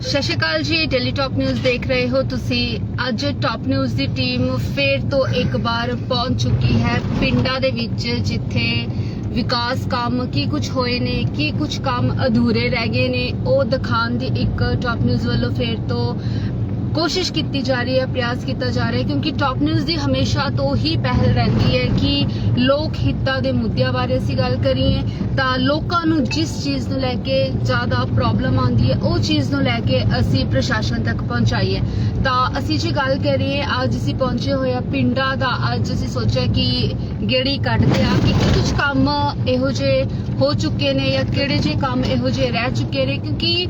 ਸਤਿ ਸ਼੍ਰੀ ਅਕਾਲ ਜੀ daily top news ਦੇਖ ਰਹੇ ਹੋ ਤੁਸੀਂ। ਅੱਜ ਟਾਪ ਨਿਊਜ਼ ਦੀ ਟੀਮ ਫੇਰ ਤੋਂ ਇੱਕ ਵਾਰ ਪਹੁੰਚ ਚੁੱਕੀ ਹੈ ਪਿੰਡਾਂ ਦੇ ਵਿੱਚ, ਜਿੱਥੇ ਵਿਕਾਸ ਕੰਮ ਕੀ ਕੁਝ ਹੋਏ ਨੇ, ਕੀ ਕੁਝ ਕੰਮ ਅਧੂਰੇ ਰਹਿ ਗਏ ਨੇ, ਉਹ ਦਿਖਾਉਣ ਦੀ ਇੱਕ ਟਾਪ ਨਿਊਜ਼ ਵੱਲੋਂ ਫੇਰ ਤੋਂ ਕੋਸ਼ਿਸ਼ ਕੀਤੀ ਜਾ ਰਹੀ ਹੈ, ਪ੍ਰਯਾਸ ਕੀਤਾ ਜਾ ਰਿਹਾ ਹੈ, ਕਿਉਂਕਿ ਟਾਪ ਨਿਊਜ਼ ਦੀ ਹਮੇਸ਼ਾ ਤੋਂ ਹੀ ਪਹਿਲ ਰਹਿੰਦੀ ਹੈ ਕਿ ਲੋਕ ਹਿੱਤਾਂ ਦੇ ਮੁੱਦਿਆਂ ਬਾਰੇ ਅਸੀਂ ਗੱਲ ਕਰੀਏ ਤਾਂ ਲੋਕਾਂ ਨੂੰ ਜਿਸ ਚੀਜ਼ ਨੂੰ ਲੈ ਕੇ ਜ਼ਿਆਦਾ ਪ੍ਰੋਬਲਮ ਆਉਂਦੀ ਹੈ, ਉਹ ਚੀਜ਼ ਨੂੰ ਲੈ ਕੇ ਅਸੀਂ ਪ੍ਰਸ਼ਾਸਨ ਤੱਕ ਪਹੁੰਚਾਈਏ ਤਾਂ ਅਸੀਂ ਜੇ ਗੱਲ ਕਰੀਏ ਅੱਜ ਅਸੀਂ ਪਹੁੰਚੇ ਹੋਏ ਆ ਪਿੰਡਾਂ ਦਾ, ਅੱਜ ਅਸੀਂ ਸੋਚਿਆ ਕਿ ਗੇੜੀ ਕੱਢਦੇ ਆ ਕਿ ਕੁਝ ਕੰਮ ਇਹੋ ਜਿਹੇ ਹੋ ਚੁੱਕੇ ਨੇ ਜਾਂ ਕਿਹੜੇ ਜਿਹੇ ਕੰਮ ਇਹੋ ਜਿਹੇ ਰਹਿ ਚੁੱਕੇ ਨੇ, ਕਿਉਂਕਿ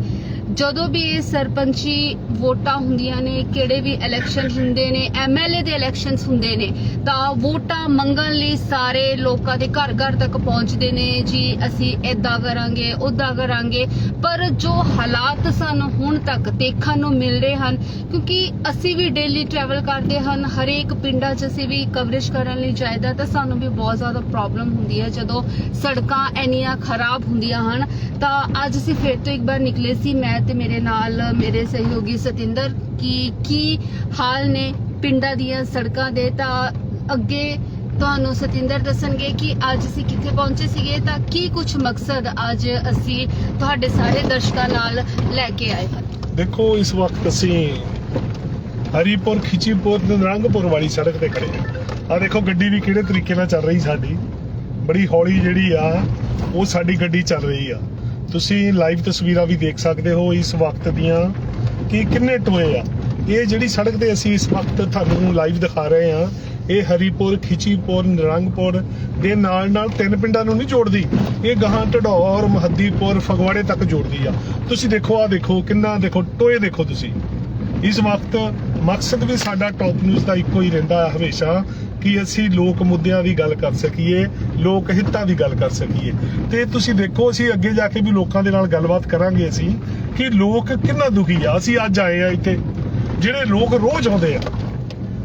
ਜਦੋਂ ਵੀ ਇਹ ਸਰਪੰਚੀ ਵੋਟਾਂ ਹੁੰਦੀਆਂ ਨੇ, ਕਿਹੜੇ ਵੀ ਇਲੈਕਸ਼ਨ ਹੁੰਦੇ ਨੇ ਐਮਐਲਏ ਦੇ ਇਲੈਕਸ਼ਨਸ ਹੁੰਦੇ ਨੇ, ਤਾਂ ਵੋਟਾਂ ਮੰਗਣ ਲਈ ਸਾਰੇ ਲੋਕਾਂ ਦੇ ਘਰ ਘਰ ਤੱਕ ਪਹੁੰਚਦੇ ਨੇ ਜੀ, ਅਸੀਂ ਇਦਾਂ ਕਰਾਂਗੇ ਉਦਾਂ ਕਰਾਂਗੇ। ਪਰ ਜੋ ਹਾਲਾਤ ਸਾਨੂੰ ਹੁਣ ਤੱਕ ਦੇਖਣ ਨੂੰ ਮਿਲ ਰਹੇ ਹਨ, ਕਿਉਂਕਿ ਅਸੀਂ ਵੀ ਡੇਲੀ ਟਰੈਵਲ ਕਰਦੇ ਹਨ, ਹਰੇਕ ਪਿੰਡਾਂ 'ਚ ਅਸੀਂ ਵੀ ਕਵਰੇਜ ਕਰਨ ਲਈ ਜਾਈਦਾ, ਤਾਂ ਸਾਨੂੰ ਵੀ ਬਹੁਤ ਜ਼ਿਆਦਾ ਪ੍ਰੋਬਲਮ ਹੁੰਦੀ ਹੈ। ਜਦੋਂ ਸੜਕਾਂ ਇੰਨੀਆਂ ਖਰਾਬ ਹੁੰਦੀਆਂ ਹਨ, ਤਾਂ ਅੱਜ ਅਸੀਂ ਫਿਰ ਤੋਂ ਇੱਕ ਵਾਰ ਨਿਕਲੇ ਸੀ, ਮੈਂ ਤੇ ਮੇਰੇ ਨਾਲ ਮੇਰੇ ਸਹਿਯੋਗੀ ਸਤਿੰਦਰ ਕਿ ਕੀ ਹਾਲ ਨੇ ਪਿੰਡਾਂ ਦੀਆਂ ਸੜਕਾਂ ਦੇ? ਤਾਂ ਅੱਗੇ ਤੁਹਾਨੂੰ ਸਤਿੰਦਰ ਦੱਸਣਗੇ ਕਿ ਅੱਜ ਅਸੀਂ ਕਿੱਥੇ ਪਹੁੰਚੇ ਸੀਗੇ, ਤਾਂ ਕੀ ਕੁਝ ਮਕਸਦ ਅੱਜ ਅਸੀਂ ਤੁਹਾਡੇ ਸਾਰੇ ਦਰਸ਼ਕਾਂ ਨਾਲ ਲੈ ਕੇ ਆਏ ਹਾਂ ਦੇਖੋ, ਇਸ ਵਕਤ ਅਸੀਂ ਹਰੀਪੁਰ, ਖਿਚੀਪੁਰ, ਨਰੰਗਪੁਰ ਵਾਲੀ ਸੜਕ ਤੇ ਖੜੇ ਆ ਆ ਦੇਖੋ, ਗੱਡੀ ਵੀ ਕਿਹੜੇ ਤਰੀਕੇ ਨਾਲ ਚੱਲ ਰਹੀ ਸਾਡੀ। ਬੜੀ ਹੌਲੀ ਜਿਹੜੀ ਆ, ਉਹ ਸਾਡੀ ਗੱਡੀ ਚੱਲ ਰਹੀ ਆ। ਤੁਸੀਂ ਲਾਈਵ ਤਸਵੀਰਾਂ ਵੀ ਦੇਖ ਸਕਦੇ ਹੋ ਇਸ ਵਕਤ ਦੀਆਂ ਕਿ ਕਿੰਨੇ ਟੋਏ ਆ। ਇਹ ਜਿਹੜੀ ਸੜਕ ਤੇ ਅਸੀਂ ਇਸ ਵਕਤ ਤੁਹਾਨੂੰ ਲਾਈਵ ਦਿਖਾ ਰਹੇ ਹਾਂ, ਇਹ ਹਰੀਪੁਰ, ਖਿਚੀਪੁਰ, ਨਰੰਗਪੁਰ ਦੇ ਨਾਲ ਨਾਲ ਤਿੰਨ ਪਿੰਡਾਂ ਨੂੰ ਨਹੀਂ ਜੋੜਦੀ। ਇਹ ਗਾਹਾਂ ਢਡੌਰ ਮਹੱਦੀਪੁਰ, ਫਗਵਾੜੇ ਤੱਕ ਜੋੜਦੀ ਆ। ਤੁਸੀਂ ਦੇਖੋ ਆ ਦੇਖੋ, ਕਿੰਨਾ ਦੇਖੋ, ਟੋਏ ਦੇਖੋ ਤੁਸੀਂ। ਇਸ ਵਕਤ ਮਕਸਦ ਵੀ ਸਾਡਾ ਟੌਪ ਨਿਊਜ਼ ਦਾ ਇੱਕੋ ਹੀ ਰਹਿੰਦਾ ਹੈ ਹਮੇਸ਼ਾ ਕਿ ਅਸੀਂ ਲੋਕ ਮੁੱਦਿਆਂ ਦੀ ਗੱਲ ਕਰ ਸਕੀਏ, ਲੋਕ ਹਿੱਤਾਂ ਦੀ ਗੱਲ ਕਰ ਸਕੀਏ। ਤੇ ਤੁਸੀਂ ਦੇਖੋ, ਅਸੀਂ ਅੱਗੇ ਜਾ ਕੇ ਵੀ ਲੋਕਾਂ ਦੇ ਨਾਲ ਗੱਲਬਾਤ ਕਰਾਂਗੇ ਅਸੀਂ ਕਿ ਲੋਕ ਕਿੰਨਾ ਦੁਖੀ ਆ। ਅਸੀਂ ਅੱਜ ਆਏ ਆ ਇੱਥੇ, ਜਿਹੜੇ ਲੋਕ ਰੋਜ਼ ਆਉਂਦੇ ਆ।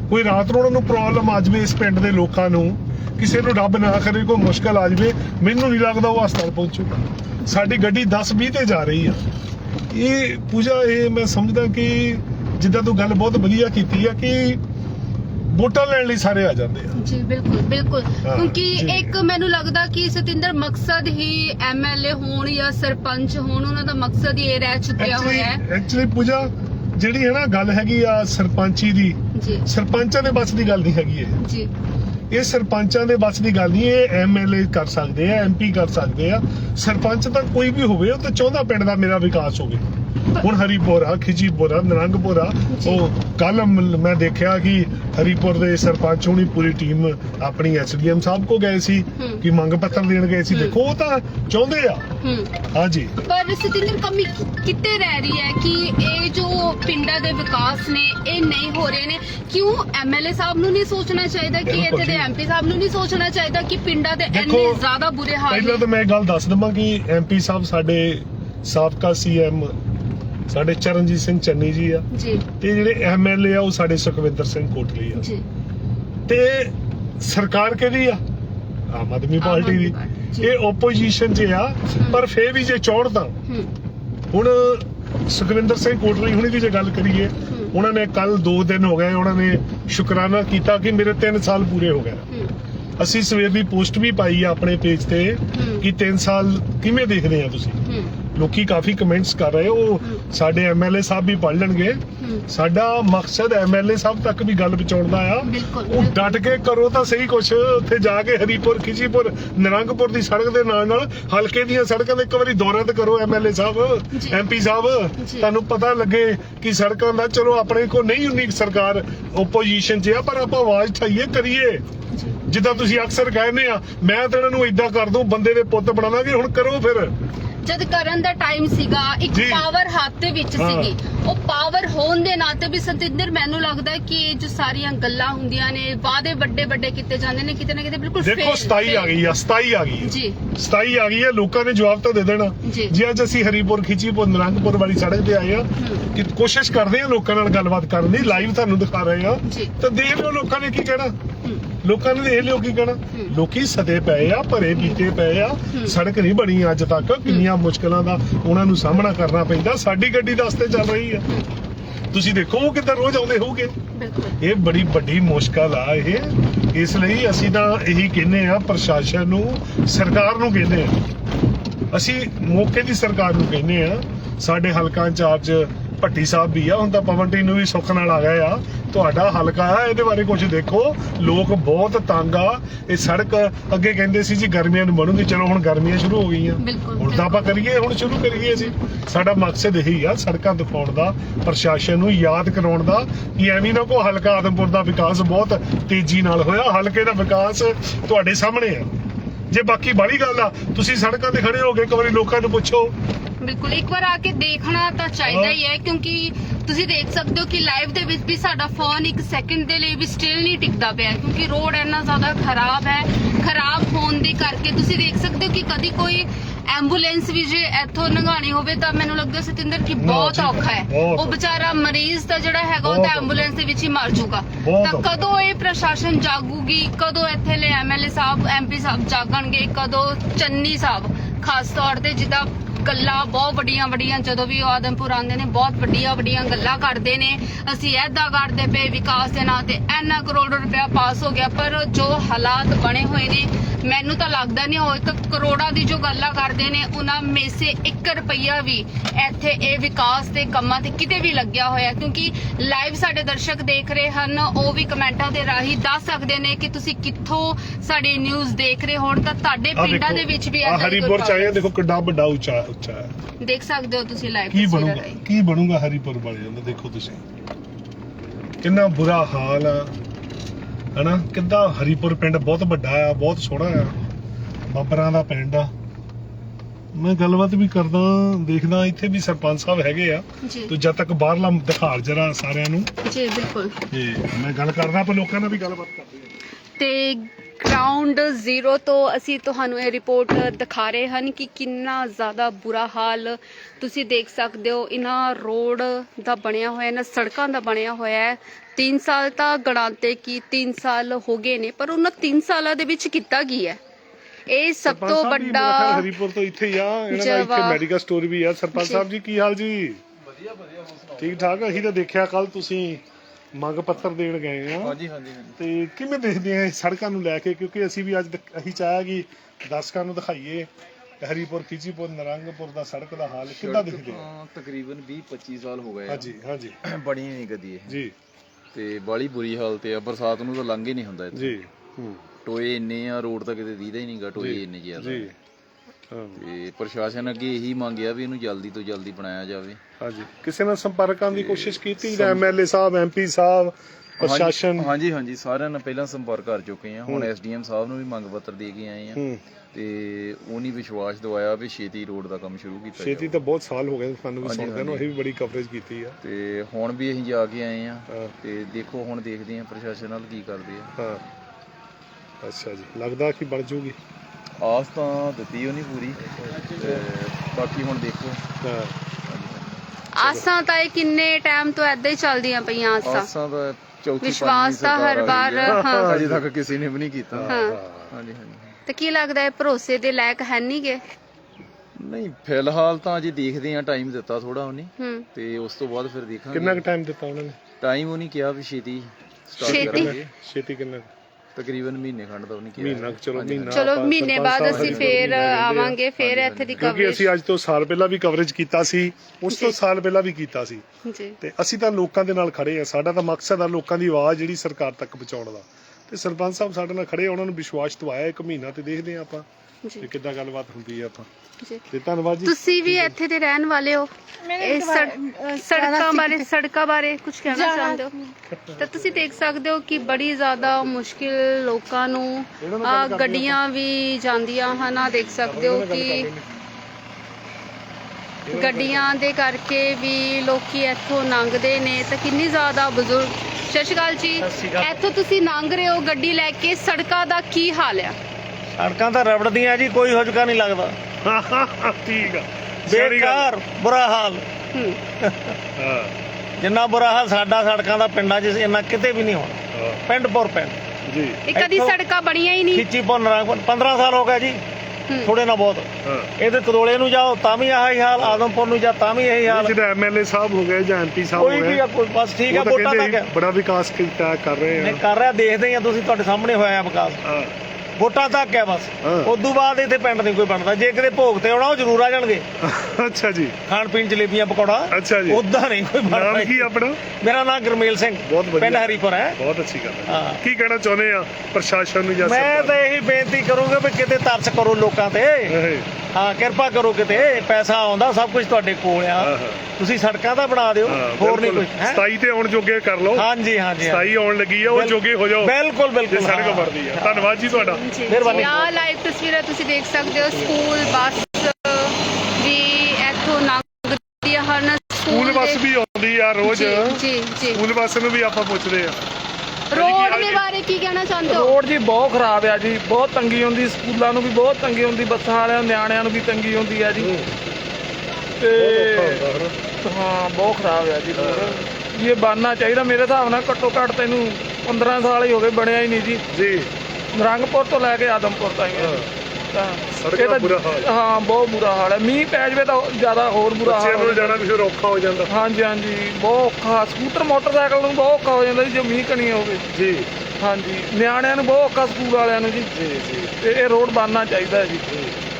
ਕੋਈ ਰਾਤ ਨੂੰ ਉਹਨਾਂ ਨੂੰ ਪ੍ਰੋਬਲਮ ਆ ਜਾਵੇ ਇਸ ਪਿੰਡ ਦੇ ਲੋਕਾਂ ਨੂੰ, ਕਿਸੇ ਨੂੰ ਰੱਬ ਨਾ ਕਰੇ, ਕੋਈ ਮੁਸ਼ਕਲ ਆ ਜਾਵੇ, ਮੈਨੂੰ ਨਹੀਂ ਲੱਗਦਾ ਉਹ ਹਸਪਤਾਲ ਪਹੁੰਚੂਗਾ ਸਾਡੀ ਗੱਡੀ 10 20 ਤੇ ਜਾ ਰਹੀ ਆ। ਇਹ ਪੂਜਾ, ਇਹ ਮੈਂ ਸਮਝਦਾ ਕਿ ਜਿੱਦਾਂ ਤੂੰ ਗੱਲ ਬਹੁਤ ਵਧੀਆ ਕੀਤੀ ਆ ਕਿ ਵੋਟਾਂ ਲੈਣ ਲਈ ਸਾਰੇ ਆ ਜਾਂਦੇ ਆ। ਜੀ ਬਿਲਕੁਲ ਬਿਲਕੁਲ। ਹਾਂ, ਕਿਉਂਕਿ ਜੀ। ਇੱਕ ਮੈਨੂੰ ਲੱਗਦਾ ਕਿ ਸਤਿੰਦਰ ਮਕਸਦ ਹੀ ਐਮਐਲਏ ਹੋਣ ਜਾਂ ਸਰਪੰਚ ਹੋਣ ਉਹਨਾਂ ਦਾ ਮਕਸਦ ਹੀ ਇਹ ਰਹਿ ਚੁੱਕਿਆ ਹੋਇਆ ਹੈ। ਐਕਚੁਅਲੀ ਪੂਜਾ ਜਿਹੜੀ ਹੈ ਨਾ ਗੱਲ ਹੈਗੀ ਆ ਸਰਪੰਚੀ ਦੀ ਜੀ। ਸਰਪੰਚਾਂ ਦੇ ਬਸ ਦੀ ਗੱਲ ਨਹੀਂ ਹੈਗੀ ਇਹ। ਜੀ। ਇਹ ਸਰਪੰਚਾਂ ਦੇ ਬਸ ਦੀ ਗੱਲ ਨਹੀਂ ਇਹ ਐਮਐਲਏ ਕਰ ਸਕਦੇ ਆ ਐਮਪੀ ਕਰ ਸਕਦੇ ਆ। ਸਰਪੰਚ ਤਾਂ ਕੋਈ ਵੀ ਹੋਵੇ ਉਹ ਤਾਂ ਚਾਹੁੰਦਾ ਪਿੰਡ ਦਾ ਮੇਰਾ ਵਿਕਾਸ ਹੋਵੇ। ਹੁਣ ਹਰੀਪੁਰ ਆ ਖਿਜੀਪੁਰ ਨਰੰਗਪੁਰ। ਉਹ ਕੱਲ ਮੈਂ ਦੇਖਿਆ ਕਿ ਹਰੀਪੁਰ ਦੇ ਸਰਪੰਚ ਹੁਣੀ ਪੂਰੀ ਟੀਮ ਆਪਣੀ ਐਸਡੀਐਮ ਸਾਹਿਬ ਕੋ ਗਏ ਸੀ। ਕਿ ਮੰਗ ਪੱਤਰ ਦੇਣ ਗਏ ਸੀ। ਦੇਖੋ ਉਹ ਤਾਂ ਚਾਹੁੰਦੇ ਆ ਹਾਂਜੀ ਪਰ ਸਤਿੰਦਰ ਕਮੀ ਕਿੱਥੇ ਰਹਿ ਰਹੀ ਹੈ ਕਿ ਇਹ ਜੋ ਪਿੰਡਾਂ ਦੇ ਵਿਕਾਸ ਨੇ ਇਹ ਨਹੀਂ ਹੋ ਰਹੇ ਨੇ ਕਿਉਂ ਐਮਐਲਏ ਸਾਹਿਬ ਨੂੰ ਨਹੀਂ ਸੋਚਣਾ ਚਾਹੀਦਾ ਕਿ ਇੱਥੇ ਦੇ। ਐਮਪੀ ਸਾਹਿਬ ਨੂੰ ਨਹੀਂ ਸੋਚਣਾ ਚਾਹੀਦਾ ਕਿ ਪਿੰਡਾਂ ਦੇ ਇੰਨੇ ਜ਼ਿਆਦਾ ਬੁਰੇ ਹਾਲ ਪਹਿਲਾਂ ਤਾਂ ਮੈਂ ਗੱਲ ਦੱਸ ਦਵਾਂ ਕਿ ਐਮਪੀ ਸਾਹਿਬ ਸਾਡੇ ਸਾਬਕਾ ਸੀਐਮ ਸਾਡੇ ਚਰਨਜੀਤ ਸਿੰਘ ਚੰਨੀ ਜੀ ਆ। ਜੀ। ਤੇ ਜਿਹੜੇ ਐਮਐਲਏ ਆ ਉਹ ਸਾਡੇ ਸੁਖਵਿੰਦਰ ਸਿੰਘ ਕੋਟਲੀ ਆ। ਜੀ। ਤੇ ਸਰਕਾਰ ਕਿਹਦੀ ਆ? ਆਮ ਆਦਮੀ ਪਾਰਟੀ ਦੀ। ਇਹ ਓਪੋਜੀਸ਼ਨ 'ਚ ਆ ਪਰ ਫੇਰ ਵੀ ਜੇ ਚੌੜ ਤਾਂ। ਹੂੰ। ਹੁਣ ਸੁਖਵਿੰਦਰ ਸਿੰਘ ਕੋਟਲੀ ਹੁਣੀ ਦੀ ਜੇ ਗੱਲ ਕਰੀਏ। ਉਹਨਾਂ ਨੇ ਕੱਲ 2 ਦਿਨ ਹੋ ਗਏ ਉਹਨਾਂ ਨੇ ਸ਼ੁਕਰਾਨਾ ਕੀਤਾ ਕਿ ਮੇਰੇ 3 ਸਾਲ ਪੂਰੇ ਹੋ ਗਏ। ਅਸੀਂ ਸਵੇਰ ਦੀ ਪੋਸਟ ਵੀ ਪਾਈ ਆ ਆਪਣੇ ਪੇਜ ਤੇ। ਕਿ 3 ਸਾਲ ਕਿਵੇਂ ਦੇਖਦੇ ਆ ਤੁਸੀਂ? ਲੋਕੀ ਕਾਫੀ ਕਮੈਂਟਸ ਕਰ ਰਹੇ ਉਹ। ਸਾਡੇ ਐਮਐਲਏ ਸਾਹਿਬ ਵੀ ਪੜ੍ਹ ਲੈਣਗੇ। ਸਾਡਾ ਮਕਸਦ ਐਮਐਲਏ ਸਾਹਿਬ ਤੱਕ ਵੀ ਗੱਲ ਪਹੁੰਚਾਉਣ ਦਾ ਆ। ਉਹ ਡਟ ਕੇ ਕਰੋ ਤਾਂ ਸਹੀ ਕੁਛ ਉੱਥੇ ਜਾ ਕੇ ਹਰੀਪੁਰ ਖਿਚੀਪੁਰ ਨਰੰਗਪੁਰ ਦੀ ਸੜਕ ਦੇ ਨਾਲ ਨਾਲ ਹਲਕੇ ਦੀਆਂ ਸੜਕਾਂ ਦੇ ਇੱਕ ਵਾਰੀ ਦੌਰਾ ਤੇ ਕਰੋ ਐਮਐਲਏ ਸਾਹਿਬ। ਐਮਪੀ ਸਾਹਿਬ। ਤੁਹਾਨੂੰ ਪਤਾ ਲੱਗੇ ਕਿ ਸੜਕਾਂ ਦਾ ਚਲੋ ਆਪਣੇ ਕੋ ਨਹੀਂ ਉਨੀ ਸਰਕਾਰ ਓਪੋਜੀਸ਼ਨ 'ਚ ਆ ਪਰ ਆਪਾਂ ਆਵਾਜ਼ ਠਾਈਏ ਕਰੀਏ। ਜਿੱਦਾਂ ਤੁਸੀਂ ਅਕਸਰ ਕਹਿੰਦੇ ਆ ਮੈਂ ਤਾਂ ਇਹਨਾਂ ਨੂੰ ਇਦਾਂ ਕਰ ਦੂੰ ਬੰਦੇ ਦੇ ਪੁੱਤ ਬਣਾਵਾਂਗੇ ਹੁਣ ਕਰੋ ਫਿਰ। ਜਦ ਕਰਨ ਦਾ ਟਾਈਮ ਸੀਗਾ ਇੱਕ ਜੀ। ਪਾਵਰ ਹੱਥ ਦੇ ਵਿੱਚ ਹਾਂ। ਸੀਗੀ ਉਹ ਪਾਵਰ ਹੋਣ ਦੇ ਨਾਤੇ ਵੀ ਸਤਿੰਦਰ ਮੈਨੂੰ ਲੱਗਦਾ ਹੈ ਕਿ ਇਹ ਜੋ ਸਾਰੀਆਂ ਗੱਲਾਂ ਹੁੰਦੀਆਂ ਨੇ ਵਾਅਦੇ ਵੱਡੇ ਵੱਡੇ ਕੀਤੇ ਜਾਂਦੇ ਨੇ ਕਿਤੇ ਨਾ ਕਿਤੇ ਬਿਲਕੁਲ ਦੇਖੋ fail- 27 ਆ ਗਈ ਆ 27 ਆ ਗਈ ਆ ਜੀ 27 ਆ ਗਈ ਹੈ ਲੋਕਾਂ ਨੇ ਜਵਾਬ ਤਾਂ ਦੇ ਦੇਣਾ ਜੀ। ਜੇ ਅੱਜ ਅਸੀਂ ਹਰੀਪੁਰ ਖਿਚੀਪੁਰ ਨਰੰਗਪੁਰ ਵਾਲੀ ਸੜਕ ਤੇ ਆਏ ਆ ਕਿ ਕੋਸ਼ਿਸ਼ ਕਰਦੇ ਆ ਲੋਕਾਂ ਨਾਲ ਗੱਲਬਾਤ ਕਰਨ ਦੀ ਲਾਈਵ ਤੁਹਾਨੂੰ ਦਿਖਾ ਰਹੇ ਆ ਜੀ। ਤਾਂ ਦੇਖ ਲਓ ਲੋਕਾਂ ਨੇ ਕੀ ਕਹਿਣਾ ਲੋਕਾਂ ਨੇ ਇਹ ਲੋਕੀ ਕਹਿਣਾ। ਹੂੰ। ਲੋਕੀ ਸਦੇ ਪਏ ਆ ਭਰੇ ਪੀਤੇ ਪਏ ਆ। ਸੜਕ ਨਹੀਂ ਬਣੀ ਅੱਜ ਤੱਕ। ਕਿੰਨੀਆਂ ਮੁਸ਼ਕਲਾਂ ਦਾ ਉਹਨਾਂ ਨੂੰ ਸਾਹਮਣਾ ਕਰਨਾ ਪੈਂਦਾ। ਸਾਡੀ ਗੱਡੀ ਰਸਤੇ ਚੱਲ ਰਹੀ ਆ। ਤੁਸੀਂ ਦੇਖੋ ਉਹ ਕਿੱਦਾਂ ਰੋਜ਼ ਆਉਂਦੇ ਬਿਲਕੁਲ। ਇਹ ਬੜੀ ਵੱਡੀ ਮੁਸ਼ਕਲ ਆ ਇਹ। ਇਸ ਲਈ ਅਸੀਂ ਤਾਂ ਇਹੀ ਕਹਿੰਦੇ ਆ ਪ੍ਰਸ਼ਾਸਨ ਨੂੰ ਸਰਕਾਰ ਨੂੰ ਕਹਿੰਦੇ ਆ। ਅਸੀਂ ਮੌਕੇ ਦੀ ਸਰਕਾਰ ਨੂੰ ਕਹਿੰਦੇ ਆ ਸਾਡੇ ਹਲਕਾ ਇੰਚਾਰਜ ਭੱਟੀ ਸਾਹਿਬ ਵੀ ਆ ਹੁਣ ਤਾਂ ਪਵਨਟੀ ਨੂੰ ਵੀ ਸੁੱਖ ਨਾਲ ਆ ਗਏ ਆ। ਤੁਹਾਡਾ ਹਲਕਾ ਆ ਇਹਦੇ ਬਾਰੇ ਕੁਝ ਦੇਖੋ। ਲੋਕ ਬਹੁਤ ਤੰਗ ਆ। ਇਹ ਸੜਕ ਅੱਗੇ ਕਹਿੰਦੇ ਸੀ ਜੀ ਗਰਮੀਆਂ ਨੂੰ ਬਣੂਗੀ। ਚਲੋ ਹੁਣ ਗਰਮੀਆਂ ਸ਼ੁਰੂ ਹੋ ਗਈਆਂ। ਹੁਣ ਤਾਂ ਆਪਾਂ ਕਰੀਏ ਹੁਣ ਸ਼ੁਰੂ ਕਰੀਏ ਅਸੀਂ। ਸਾਡਾ ਮਕਸਦ ਇਹੀ ਆ ਸੜਕਾਂ ਦਿਖਾਉਣ ਦਾ ਪ੍ਰਸ਼ਾਸਨ ਨੂੰ ਯਾਦ ਕਰਾਉਣ ਦਾ ਕਿ ਐਵੇਂ ਨਾ ਕੋ ਹਲਕਾ ਆਦਮਪੁਰ ਦਾ ਵਿਕਾਸ ਬਹੁਤ ਤੇਜ਼ੀ ਨਾਲ ਹੋਇਆ। ਹਲਕੇ ਦਾ ਵਿਕਾਸ ਤੁਹਾਡੇ ਸਾਹਮਣੇ ਆ। ਜੇ ਬਾਕੀ ਬਾੜੀ ਗੱਲ ਆ ਤੁਸੀਂ ਸੜਕਾਂ ਤੇ ਖੜੇ ਹੋਗੇ ਇੱਕ ਵਾਰੀ ਲੋਕਾਂ ਨੂੰ ਪੁੱਛੋ। ਬਿਲਕੁਲ ਇੱਕ ਵਾਰ ਆ ਕੇ ਦੇਖਣਾ ਤਾਂ ਚਾਹੀਦਾ ਹੀ ਹੈ ਕਿਉਂਕਿ ਤੁਸੀਂ ਦੇਖ ਸਕਦੇ ਹੋ ਕਿ ਲਾਈਵ ਦੇ ਵਿੱਚ ਵੀ ਸਾਡਾ ਫੋਨ ਇੱਕ ਸੈਕਿੰਡ ਦੇ ਲਈ ਵੀ ਸਟਿਲ ਨਹੀਂ ਟਿਕਦਾ ਪਿਆ ਕਿਉਂਕਿ ਰੋਡ ਇੰਨਾ ਜ਼ਿਆਦਾ ਖਰਾਬ ਹੈ। ਖਰਾਬ ਹੋਣ ਦੇ ਕਰਕੇ ਤੁਸੀਂ ਦੇਖ ਸਕਦੇ ਹੋ ਕਿ ਕਦੀ ਕੋਈ ਐਂਬੂਲੈਂਸ ਵੀ ਜੇ ਇੱਥੋਂ ਲੰਘਾਣੀ ਹੋਵੇ ਤਾਂ ਮੈਨੂੰ ਲੱਗਦਾ ਸਤਿੰਦਰ ਕਿ ਬਹੁਤ ਔਖਾ ਹੈ। ਉਹ ਵਿਚਾਰਾ ਮਰੀਜ਼ ਤਾਂ ਜਿਹੜਾ ਹੈਗਾ ਉਹ ਤਾਂ ਐਂਬੂਲੈਂਸ ਦੇ ਵਿੱਚ ਹੀ ਮਰ ਜਾਊਗਾ। ਤਾਂ। ਕਦੋਂ ਇਹ ਪ੍ਰਸ਼ਾਸਨ ਜਾਗੂਗੀ? ਕਦੋਂ ਇੱਥੇ ਲੈ ਐਮਐਲਏ ਸਾਹਿਬ ਐਮਪੀ ਸਾਹਿਬ ਜਾਗਣਗੇ? ਕਦੋਂ ਚੰਨੀ ਸਾਹਿਬ ਖਾਸ ਤੌਰ ਤੇ ਜਿੱਦਾਂ ਗੱਲਾਂ ਬਹੁਤ ਵੱਡੀਆਂ ਵੱਡੀਆਂ, ਜਦੋਂ ਵੀ ਆਦਮਪੁਰ ਆਉਂਦੇ ਨੇ, ਬਹੁਤ ਵੱਡੀਆਂ ਵੱਡੀਆਂ ਗੱਲਾਂ ਕਰਦੇ ਨੇ। ਅਸੀਂ ਐਦਾਂ ਕਰਦੇ ਪਏ ਵਿਕਾਸ ਦੇ ਨਾਂ ਤੇ, ਇੰਨਾ ਕਰੋੜ ਰੁਪਇਆ ਪਾਸ ਹੋ ਗਿਆ, ਪਰ ਜੋ ਹਾਲਾਤ ਬਣੇ ਹੋਏ ਨੇ ਮੈਨੂੰ ਤਾਂ ਲੱਗਦਾ ਨਹੀਂ ਉਹ ਇੱਕ ਕਰੋੜਾਂ ਦੀ ਜੋ ਗੱਲਾਂ ਕਰਦੇ ਨੇ ਉਹਨਾਂ ਮੇ ਸੇ 1 ਰੁਪਈਆ ਵੀ ਇੱਥੇ ਇਹ ਵਿਕਾਸ ਦੇ ਕੰਮਾਂ ਤੇ ਕਿਤੇ ਵੀ ਲੱਗਿਆ ਹੋਇਆ। ਕਿਉਂਕਿ ਲਾਈਵ ਸਾਡੇ ਦਰਸ਼ਕ ਦੇਖ ਰਹੇ ਹਨ ਉਹ ਵੀ ਕਮੈਂਟਾਂ ਦੇ ਰਾਹੀਂ ਦੱਸ ਸਕਦੇ ਨੇ ਕਿ ਤੁਸੀਂ ਕਿੱਥੋਂ ਸਾਡੀ ਨਿਊਜ਼ ਦੇਖ ਰਹੇ ਹੋਣ ਤਾਂ ਤੁਹਾਡੇ ਪਿੰਡਾਂ ਦੇ ਵਿੱਚ ਵੀ ਦੀ ਹਰੀਪੁਰ ਚ ਆਏ ਆ, ਕੋਈ ਦੇਖੋ ਕਿੱਡਾ ਵੱਡਾ ਉੱਚਾ ਉੱਚਾ ਹੈ। ਦੇਖ ਸਕਦੇ ਹੋ ਤੁਸੀਂ ਲਾਈਵ ਕੀ ਬਣੂਗਾ ਕੀ ਬਣੂਗਾ ਹਰੀਪੁਰ ਵਾਲੇ ਦਾ ਦੇਖੋ ਤੁਸੀਂ। ਕਿੰਨਾ ਬੁਰਾ ਹਾਲ ਆ ਹਨਾ? ਕਿੱਦਾਂ? ਹਰੀਪੁਰ ਪਿੰਡ ਬਹੁਤ ਵੱਡਾ ਆ ਬਹੁਤ ਸੋਹਣਾ ਆ। ਬਾਬਰਾਂ ਦਾ ਪਿੰਡ ਆ। ਮੈਂ ਗੱਲਬਾਤ ਵੀ ਕਰਦਾ ਦੇਖਦਾ ਇੱਥੇ ਵੀ ਸਰਪੰਚ ਸਾਹਿਬ ਹੈਗੇ ਆ। ਜੀ। ਤੂੰ ਜਦ ਤੱਕ ਬਾਹਰਲਾ ਦਿਖਾਰ ਜਰਾ ਸਾਰਿਆਂ ਨੂੰ। ਜੀ ਬਿਲਕੁਲ। ਤੇ ਮੈਂ ਗੱਲ ਕਰਦਾ ਪਰ ਲੋਕਾਂ ਨਾਲ ਵੀ ਗੱਲਬਾਤ ਕਰਦੇ ਆ ਤੇ ਗਰਾਊਂਡ ਜ਼ੀਰੋ ਤੋਂ ਅਸੀਂ ਤੁਹਾਨੂੰ ਇਹ ਰਿਪੋਰਟ ਦਿਖਾ ਰਹੇ ਹਨ ਕਿ ਕਿੰਨਾ ਜ਼ਿਆਦਾ ਬੁਰਾ ਹਾਲ ਤੁਸੀਂ ਦੇਖ ਸਕਦੇ ਹੋ। ਇਹਨਾਂ ਰੋਡ ਦਾ ਬਣਿਆ ਹੋਇਆ ਇਹਨਾਂ ਸੜਕਾਂ ਦਾ ਬਣਿਆ ਹੋਇਆ ਹੈ। 3 ਸਾਲ ਤਾਂ ਗਣਾਤੇ ਕਿ 3 ਸਾਲ ਹੋ ਗਏ ਨੇ ਪਰ ਉਹਨਾਂ 3 ਸਾਲਾਂ ਦੇ ਵਿੱਚ ਕੀਤਾ ਕੀ ਹੈ? ਇਹ ਸਭ ਤੋਂ ਵੱਡਾ ਹਰੀਪੁਰ ਤੋਂ ਇੱਥੇ ਹੀ ਆ ਇਹਨਾਂ ਦਾ ਇੱਥੇ ਮੈਡੀਕਲ ਸਟੋਰ ਵੀ ਆ। ਸਰਪੰਚ। ਸਾਹਿਬ ਜੀ ਕੀ ਹਾਲ ਜੀ? ਵਧੀਆ ਵਧੀਆ ਠੀਕ ਠਾਕ? ਅਸੀਂ ਤਾਂ ਦੇਖਿਆ ਕੱਲ ਤੁਸੀਂ ਮੰਗ ਪੱਤਰ ਦੇਣ ਗਏ ਆ। ਹਾਂਜੀ ਹਾਂਜੀ ਹਾਂਜੀ। ਤੇ ਕਿਵੇਂ ਦੇਖਦੇ ਆ ਇਹ ਸੜਕਾਂ ਨੂੰ ਲੈ ਕੇ? ਕਿਉਂਕਿ ਅਸੀਂ ਵੀ ਅੱਜ ਅਸੀਂ ਚਾਹਿਆ ਕਿ ਦਰਸ਼ਕਾਂ ਨੂੰ ਦਿਖਾਈਏ ਹਰੀਪੁਰ ਖੀਚੀਪੁਰ ਨਰੰਗਪੁਰ ਦਾ ਸੜਕ ਦਾ ਹਾਲ ਕਿੱਦਾਂ ਦਿਖਦੇ ਆ? ਤਕਰੀਬਨ 20 25 ਸਾਲ ਹੋ ਗਏ ਆ। ਹਾਂਜੀ ਹਾਂਜੀ। ਬਣੀ ਨਹੀਂ ਕਦੀ ਇਹ। ਜੀ। ਤੇ ਬਾਲੀ ਬੁਰੀ ਹਾਲਤ ਆ ਬਰਸਾਤ ਨੂੰ ਤਾਂ ਲੰਘ ਹੀ ਨਹੀਂ ਹੁੰਦਾ ਇੱਥੇ। ਜੀ ਹੂੰ। ਟੋਏ ਇੰਨੇ ਆ ਰੋਡ ਤਾਂ ਕਿਤੇ ਦੀਦਾ ਹੀ ਨਹੀਂਗਾ ਟੋਏ ਇੰਨੇ ਜ਼ਿਆਦਾ ਜੀ। ਹਾਂ। ਤੇ ਪ੍ਰਸ਼ਾਸਨ ਅੱਗੇ ਇਹੀ ਮੰਗਿਆ ਵੀ ਇਹਨੂੰ ਜਲਦੀ ਤੋਂ ਜਲਦੀ ਬਣਾਇਆ ਜਾਵੇ। ਹਾਂਜੀ। ਕਿਸੇ ਨਾਲ ਸੰਪਰਕ ਕਰਨ ਦੀ ਕੋਸ਼ਿਸ਼ ਕੀਤੀ? ਜਾਂ ਐਮਐਲਏ ਸਾਹਿਬ ਐਮਪੀ ਸਾਹਿਬ ਪ੍ਰਸ਼ਾਸਨ? ਹਾਂਜੀ- ਹਾਂਜੀ। ਸਾਰਿਆਂ ਨਾਲ ਪਹਿਲਾਂ ਸੰਪਰਕ ਕਰ ਚੁੱਕੇ ਆ। ਹੁਣ। ਐਸਡੀਐਮ ਸਾਹਿਬ ਨੂੰ ਵੀ ਮੰਗ ਪੱਤਰ ਦੇ ਕੇ ਆਏ ਆ। ਹੂੰ। ਤੇ ਉਹਨੀ ਵਿਸ਼ਵਾਸ ਦਵਾਇਆ ਵੀ ਛੇਤੀ ਰੋਡ ਦਾ ਕੰਮ ਸ਼ੁਰੂ ਕੀਤਾ ਛੇਤੀ ਤਾਂ ਬਹੁਤ ਸਾਲ ਹੋ ਗਏ ਸਾਨੂੰ ਵੀ ਸੁਣਦੇ ਨੂੰ। ਅਸੀਂ ਵੀ ਬੜੀ ਕਵਰੇਜ ਕੀਤੀ ਆ। ਤੇ ਹੁਣ ਵੀ ਅਸੀਂ ਜਾ ਕੇ ਆਏ ਆ। ਤੇ ਦੇਖੋ ਹੁਣ ਦੇਖਦੇ ਆ ਪ੍ਰਸ਼ਾਸਨ ਨਾਲ ਕੀ ਕਰਦੇ ਆ। ਹਾਂ। ਅੱਛਾ ਜੀ ਲੱਗਦਾ ਕਿ ਬਣ ਜੂਗੀ। ਆਸ ਤਾਂ ਦਿੱਤੀ ਉਹ ਨਹੀਂ ਪੂਰੀ ਤੇ ਬਾਕੀ ਹੁਣ ਦੇਖੋ। ਹਾਂ। ਆਸਾਂ ਤਾਂ ਇਹ ਕਿੰਨੇ ਟਾਈਮ ਤੋਂ ਐਦਾਂ ਹੀ ਚੱਲਦੀਆਂ ਪਈਆਂ ਆਸਾਂ। ਆਸਾਂ ਦਾ ਚੌਥੀ ਵਿਸ਼ਵਾਸ ਤਾਂ ਹਰ ਵਾਰ, ਹਾਂ। ਅਜੇ ਤੱਕ ਕਿਸੇ ਨੇ ਵੀ ਨਹੀਂ ਕੀਤਾ। ਹਾਂ। ਹਾਂਜੀ ਹਾਂਜੀ। ਤੇ ਕੀ ਲੱਗਦਾ ਹੈ ਭਰੋਸੇ ਦੇ ਲਾਇਕ ਹੈ ਨਹੀਂਗੇ ਨਹੀਂ ਫਿਲਹਾਲ ਤਾਂ ਅਜੇ ਦੇਖਦੇ ਆ ਟਾਈਮ ਦਿੱਤਾ ਥੋੜਾ ਉਹਨੇ। ਹੂੰ। ਤੇ ਉਸ ਤੋਂ ਬਾਅਦ ਫਿਰ ਕਿੰਨਾ ਦੇਖਾਂਗੇ ਕੁ ਟਾਈਮ ਦਿੱਤਾ ਉਹਨਾਂ ਨੇ? ਟਾਈਮ ਉਹਨੇ ਕਿਹਾ ਵੀ ਛੇਤੀ ਛੇਤੀ? ਸਟਾਰਟ ਕਰਾਂਗੇ। ਛੇਤੀ ਕਿੰਨਾ ਕੁ? ਤਕਰੀਬਨ ਮਹੀਨੇ ਖੰਡ ਦਾ ਉਹਨੇ ਕਿਹਾ। ਮਹੀਨਾ ਕੁ, ਚਲੋ ਹਾਂਜੀ, ਮਹੀਨਾ ਚਲੋ ਆਪਾਂ ਮਹੀਨੇ ਸਰਪੰਚ ਬਾਅਦ ਸਾਹਿਬ ਅਸੀਂ ਹਰੀਪੁਰ ਫੇਰ ਮਹੀਨਾ ਰਹਿੰਦੇ ਆ। ਆਵਾਂਗੇ ਫੇਰ ਹਾਂਜੀ, ਇੱਥੇ ਦੀ ਕਿਉਂਕਿ ਕਵਰੇਜ ਅਸੀਂ ਅੱਜ ਤੋਂ ਸਾਲ ਪਹਿਲਾਂ ਵੀ ਕਵਰੇਜ ਕੀਤਾ ਸੀ ਉਸ ਤੋਂ ਸਾਲ ਪਹਿਲਾਂ ਵੀ ਕੀਤਾ ਸੀ। ਜੀ। ਤੇ ਅਸੀਂ ਤਾਂ ਲੋਕਾਂ ਦੇ ਨਾਲ ਖੜੇ ਆ ਸਾਡਾ ਤਾਂ ਮਕਸਦ ਆ ਲੋਕਾਂ ਦੀ ਆਵਾਜ਼ ਜਿਹੜੀ ਸਰਕਾਰ ਤੱਕ ਪਹੁੰਚਾਉਣ ਦਾ। ਤੇ ਸਰਪੰਚ ਸਾਹਿਬ ਸਾਡੇ ਨਾਲ ਖੜੇ ਉਹਨਾਂ ਨੂੰ ਵਿਸ਼ਵਾਸ ਦਵਾਇਆ ਇੱਕ ਮਹੀਨਾ ਤੇ ਦੇਖਦੇ ਆ ਆਪਾਂ ਜੀ। ਕਿ ਕਿੱਦਾਂ ਗੱਲਬਾਤ ਹੁੰਦੀ ਆ ਆਪਾਂ। ਜੀ। ਤੇ ਧੰਨਵਾਦ ਜੀ। ਤੁਸੀਂ ਵੀ ਇੱਥੇ ਦੇ ਰਹਿਣ ਵਾਲੇ ਹੋ। ਇਹ ਸੜ- ਸੜਕਾਂ ਬਾਰੇ ਸੜਕਾਂ ਬਾਰੇ ਕੁਝ ਕਹਿਣਾ ਚਾਹੁੰਦੇ ਹੋ? ਤਾਂ ਤੁਸੀਂ ਦੇਖ ਸਕਦੇ ਹੋ ਕਿ ਬੜੀ ਜ਼ਿਆਦਾ ਮੁਸ਼ਕਿਲ ਲੋਕਾਂ ਨੂੰ ਆ ਗੱਡੀਆਂ ਵੀ ਜਾਂਦੀਆਂ ਹਨ। ਆ ਦੇਖ ਸਕਦੇ ਹੋ ਕਿ ਗੱਡੀਆਂ ਦੇ ਕਰਕੇ ਵੀ ਲੋਕੀ ਇੱਥੋਂ ਲੰਘਦੇ ਨੇ ਤਾਂ ਕਿੰਨੀ ਜ਼ਿਆਦਾ ਬਜ਼ੁਰਗ। ਸਤਿ ਸ਼੍ਰੀ ਅਕਾਲ ਜੀ। ਇੱਥੋਂ ਤੁਸੀਂ ਲੰਘ ਰਹੇ ਹੋ ਗੱਡੀ ਲੈ ਕੇ ਸੜਕਾਂ ਦਾ ਕੀ ਹਾਲ ਆ? ਸੜਕਾਂ ਤਾਂ ਰਬੜ ਦੀਆਂ ਜੀ ਕੋਈ ਹੁਜਕਾ ਨਹੀਂ ਲੱਗਦਾ। ਠੀਕ ਆ। ਗੱਲ। ਬੇਕਾਰ ਬੁਰਾ ਹਾਲ। ਹੂੰ। ਹਾਂ। ਜਿੰਨਾ ਬੁਰਾ ਹਾਲ ਸਾਡਾ ਸੜਕਾਂ ਦਾ ਪਿੰਡਾਂ 'ਚ ਇੰਨਾ ਕਿਤੇ ਵੀ ਨਹੀਂ ਹੋਣਾ। ਹਾਂ, ਪਿੰਡ ਪੁਰ ਪਿੰਡ। ਜੀ। ਇਹ ਕਦੀ ਇੱਥੋਂ- ਸੜਕਾਂ ਬਣੀਆਂ ਹੀ ਨਹੀਂ। ਖਿੱਚੀ ਪੁੰਨ ਰੰਗ 15 ਸਾਲ ਹੋ ਗਏ ਜੀ। ਥੋੜੇ ਨਾ ਬਹੁਤ। ਇਹਦੇ ਕਦੋਲੇ ਨੂੰ ਜਾਓ ਤਾਂ ਵੀ ਆਹੀ ਹਾਲ ਆਦਮਪੁਰ ਨੂੰ ਜਾ ਤਾਂ ਵੀ ਇਹੀ ਹਾਲ। ਜਿਹੜਾ ਐਮਐਲਏ ਸਾਹਿਬ ਹੋ ਗਏ ਜਾਂ ਐਮਪੀ ਸਾਹਿਬ ਕੋਈ ਹੋ ਵੀ ਗਏ ਆ, ਕੋਈ ਬਸ ਠੀਕ ਆ ਵੋਟਾਂ ਤੱਕ ਬੜਾ ਵਿਕਾਸ ਕੀਤਾ ਕਰ ਰਹੇ ਨੇ ਆ ਕਰ ਰਿਹਾ ਦੇਖਦੇ ਆ ਤੁਸੀਂ ਤੁਹਾਡੇ ਸਾਹਮਣੇ ਹੋਇਆ ਵਿਕਾਸ। ਹਾਂ। ਵੋਟਾਂ ਤੱਕ ਹੈ ਬਸ। ਹਾਂ। ਉਦੋਂ ਬਾਅਦ ਇੱਥੇ ਪਿੰਡ ਨਹੀਂ ਕੋਈ ਬਣਦਾ। ਜੇ ਕਿਤੇ ਭੋਗ ਤੇ ਆਉਣਾ ਉਹ ਜ਼ਰੂਰ ਆ ਜਾਣਗੇ। ਅੱਛਾ ਜੀ। ਖਾਣ ਪੀਣ ਜਲੇਬੀਆਂ ਪਕੌੜਾ। ਅੱਛਾ ਜੀ। ਉਦਾਂ ਨਹੀਂ ਕੋਈ ਨਾਮ ਬਣਦਾ ਕੀ ਆਪਣਾ? ਮੇਰਾ ਨਾਮ ਗੁਰਮੇਲ ਸਿੰਘ। ਬਹੁਤ ਵਧੀਆ। ਪਿੰਡ ਹਰੀਪੁਰ ਹੈ। ਬਹੁਤ ਅੱਛੀ ਗੱਲ ਹੈ। ਹਾਂ। ਕੀ ਕਹਿਣਾ ਚਾਹੁੰਦੇ ਆ ਪ੍ਰਸ਼ਾਸਨ ਨੂੰ ਜਾਂ ਮੈਂ ਸਰਕਾਰ ਤਾਂ ਇਹੀ ਬੇਨਤੀ ਕਰੂੰਗਾ ਵੀ ਕਿਤੇ ਤਰਸ ਕਰੋ ਲੋਕਾਂ ਤੇ। ਨੂੰ? ਇਹ, ਹਾਂ ਕਿਰਪਾ ਕਰੋ ਕਿਤੇ। ਪੈਸਾ ਆਉਂਦਾ ਸਭ ਕੁਝ ਤੁਹਾਡੇ ਕੋਲ ਆ। ਹਾਂ, ਹਾਂ। ਤੁਸੀਂ ਸੜਕਾਂ ਤਾਂ ਬਣਾ ਦਿਓ ਹਾਂ, ਹੋਰ ਨਹੀਂ ਬਿਲਕੁਲ। ਕੁਝ ਹੈਂ? 27 ਤੇ ਆਉਣ ਜੋਗੇ ਕਰ ਲਓ। ਹਾਂਜੀ ਹਾਂਜੀ ਹਾਂ। 27 ਆਉਣ ਲੱਗੀ ਆ ਉਹ ਬਿਲ- ਜੋਗੇ ਹੋ ਜਾਓ। ਬਿਲਕੁਲ ਜੇ ਬਿਲਕੁਲ ਸੜਕ ਹਾਂ। ਬਣਦੀ ਆ। ਧੰਨਵਾਦ ਜੀ ਤੁਹਾਡਾ। ਜੀ ਮਿਹਰਬਾਨੀ। ਆ ਲਾਈਵ ਤਸਵੀਰਾਂ ਤੁਸੀਂ ਦੇਖ ਸਕਦੇ ਹੋ ਸਕੂਲ ਬੱਸ ਵੀ ਇੱਥੋਂ ਲੰਘਦੀਆਂ ਹਨ। ਸਕੂਲ ਬੱਸ ਵੀ ਆਉਂਦੀ ਆ ਰੋਜ਼। ਜੀ ਜੀ ਸਕੂਲ ਬੱਸ ਨੂੰ ਵੀ ਆਪਾਂ ਪੁੱਛਦੇ ਆ। ਰੋਡ ਦੇ? ਬਾਰੇ ਕੀ ਕਹਿਣਾ ਚਾਹੁੰਦੇ ਹੋ? ਰੋਡ ਜੀ ਬਹੁਤ ਖਰਾਬ ਆ ਜੀ ਬਹੁਤ ਤੰਗੀ ਹੁੰਦੀ ਸਕੂਲਾਂ ਨੂੰ ਵੀ ਬਹੁਤ ਤੰਗੀ ਹੁੰਦੀ ਬੱਸਾਂ ਵਾਲਿਆਂ ਨੂੰ ਨਿਆਣਿਆਂ ਨੂੰ ਵੀ ਤੰਗੀ ਹੁੰਦੀ ਆ ਜੀ। ਤੇ ਹਾਂ ਬਹੁਤ ਖਰਾਬ ਆ ਜੀ ਰੋਡ। ਇਹ ਬਣਨਾ ਚਾਹੀਦਾ ਮੇਰੇ ਹਿਸਾਬ ਨਾਲ ਘੱਟੋ ਘੱਟ ਤੈਨੂੰ 15 ਸਾਲ ਹੀ ਹੋ ਗਏ ਬਣਿਆ ਹੀ ਨਹੀਂ ਜੀ। ਜੀ। ਨਰੰਗਪੁਰ ਤੋਂ ਲੈ ਕੇ ਆਦਮਪੁਰ ਤਾਈਂ। ਤਾਂ ਸੜਕ ਇਹ ਦਾ ਤਾਂ- ਬੁਰਾ ਹਾਲ ਹੈ। ਹਾਂ ਬਹੁਤ ਬੁਰਾ ਹਾਲ ਹੈ। ਮੀਂਹ ਪੈ ਜਵੇ ਤਾਂ ਜ਼ਿਆਦਾ ਹੋਰ ਬੁਰਾ ਹਾਲ ਹੋ ਨੂੰ। ਜਾਣਾ ਵੀ ਫਿਰ ਔਖਾ ਹੋ ਜਾਂਦਾ। ਹਾਂਜੀ ਹਾਂਜੀ। ਬਹੁਤ ਔਖਾ। ਸਕੂਟਰ ਮੋਟਰਸਾਈਕਲ ਨੂੰ ਬਹੁਤ ਔਖਾ ਹੋ ਜਾਂਦਾ ਜੀ ਜੇ ਮੀਂਹ ਕਣੀ ਹੋਵੇ। ਜੀ। ਹਾਂਜੀ। ਨਿਆਣਿਆਂ ਨੂੰ ਬਹੁਤ ਔਖਾ ਸਕੂਲ ਵਾਲਿਆਂ ਨੂੰ ਜੀ। ਜੀ ਜੀ। ਤੇ ਇਹ ਰੋਡ ਬਣਨਾ ਚਾਹੀਦਾ ਹੈ ਜੀ।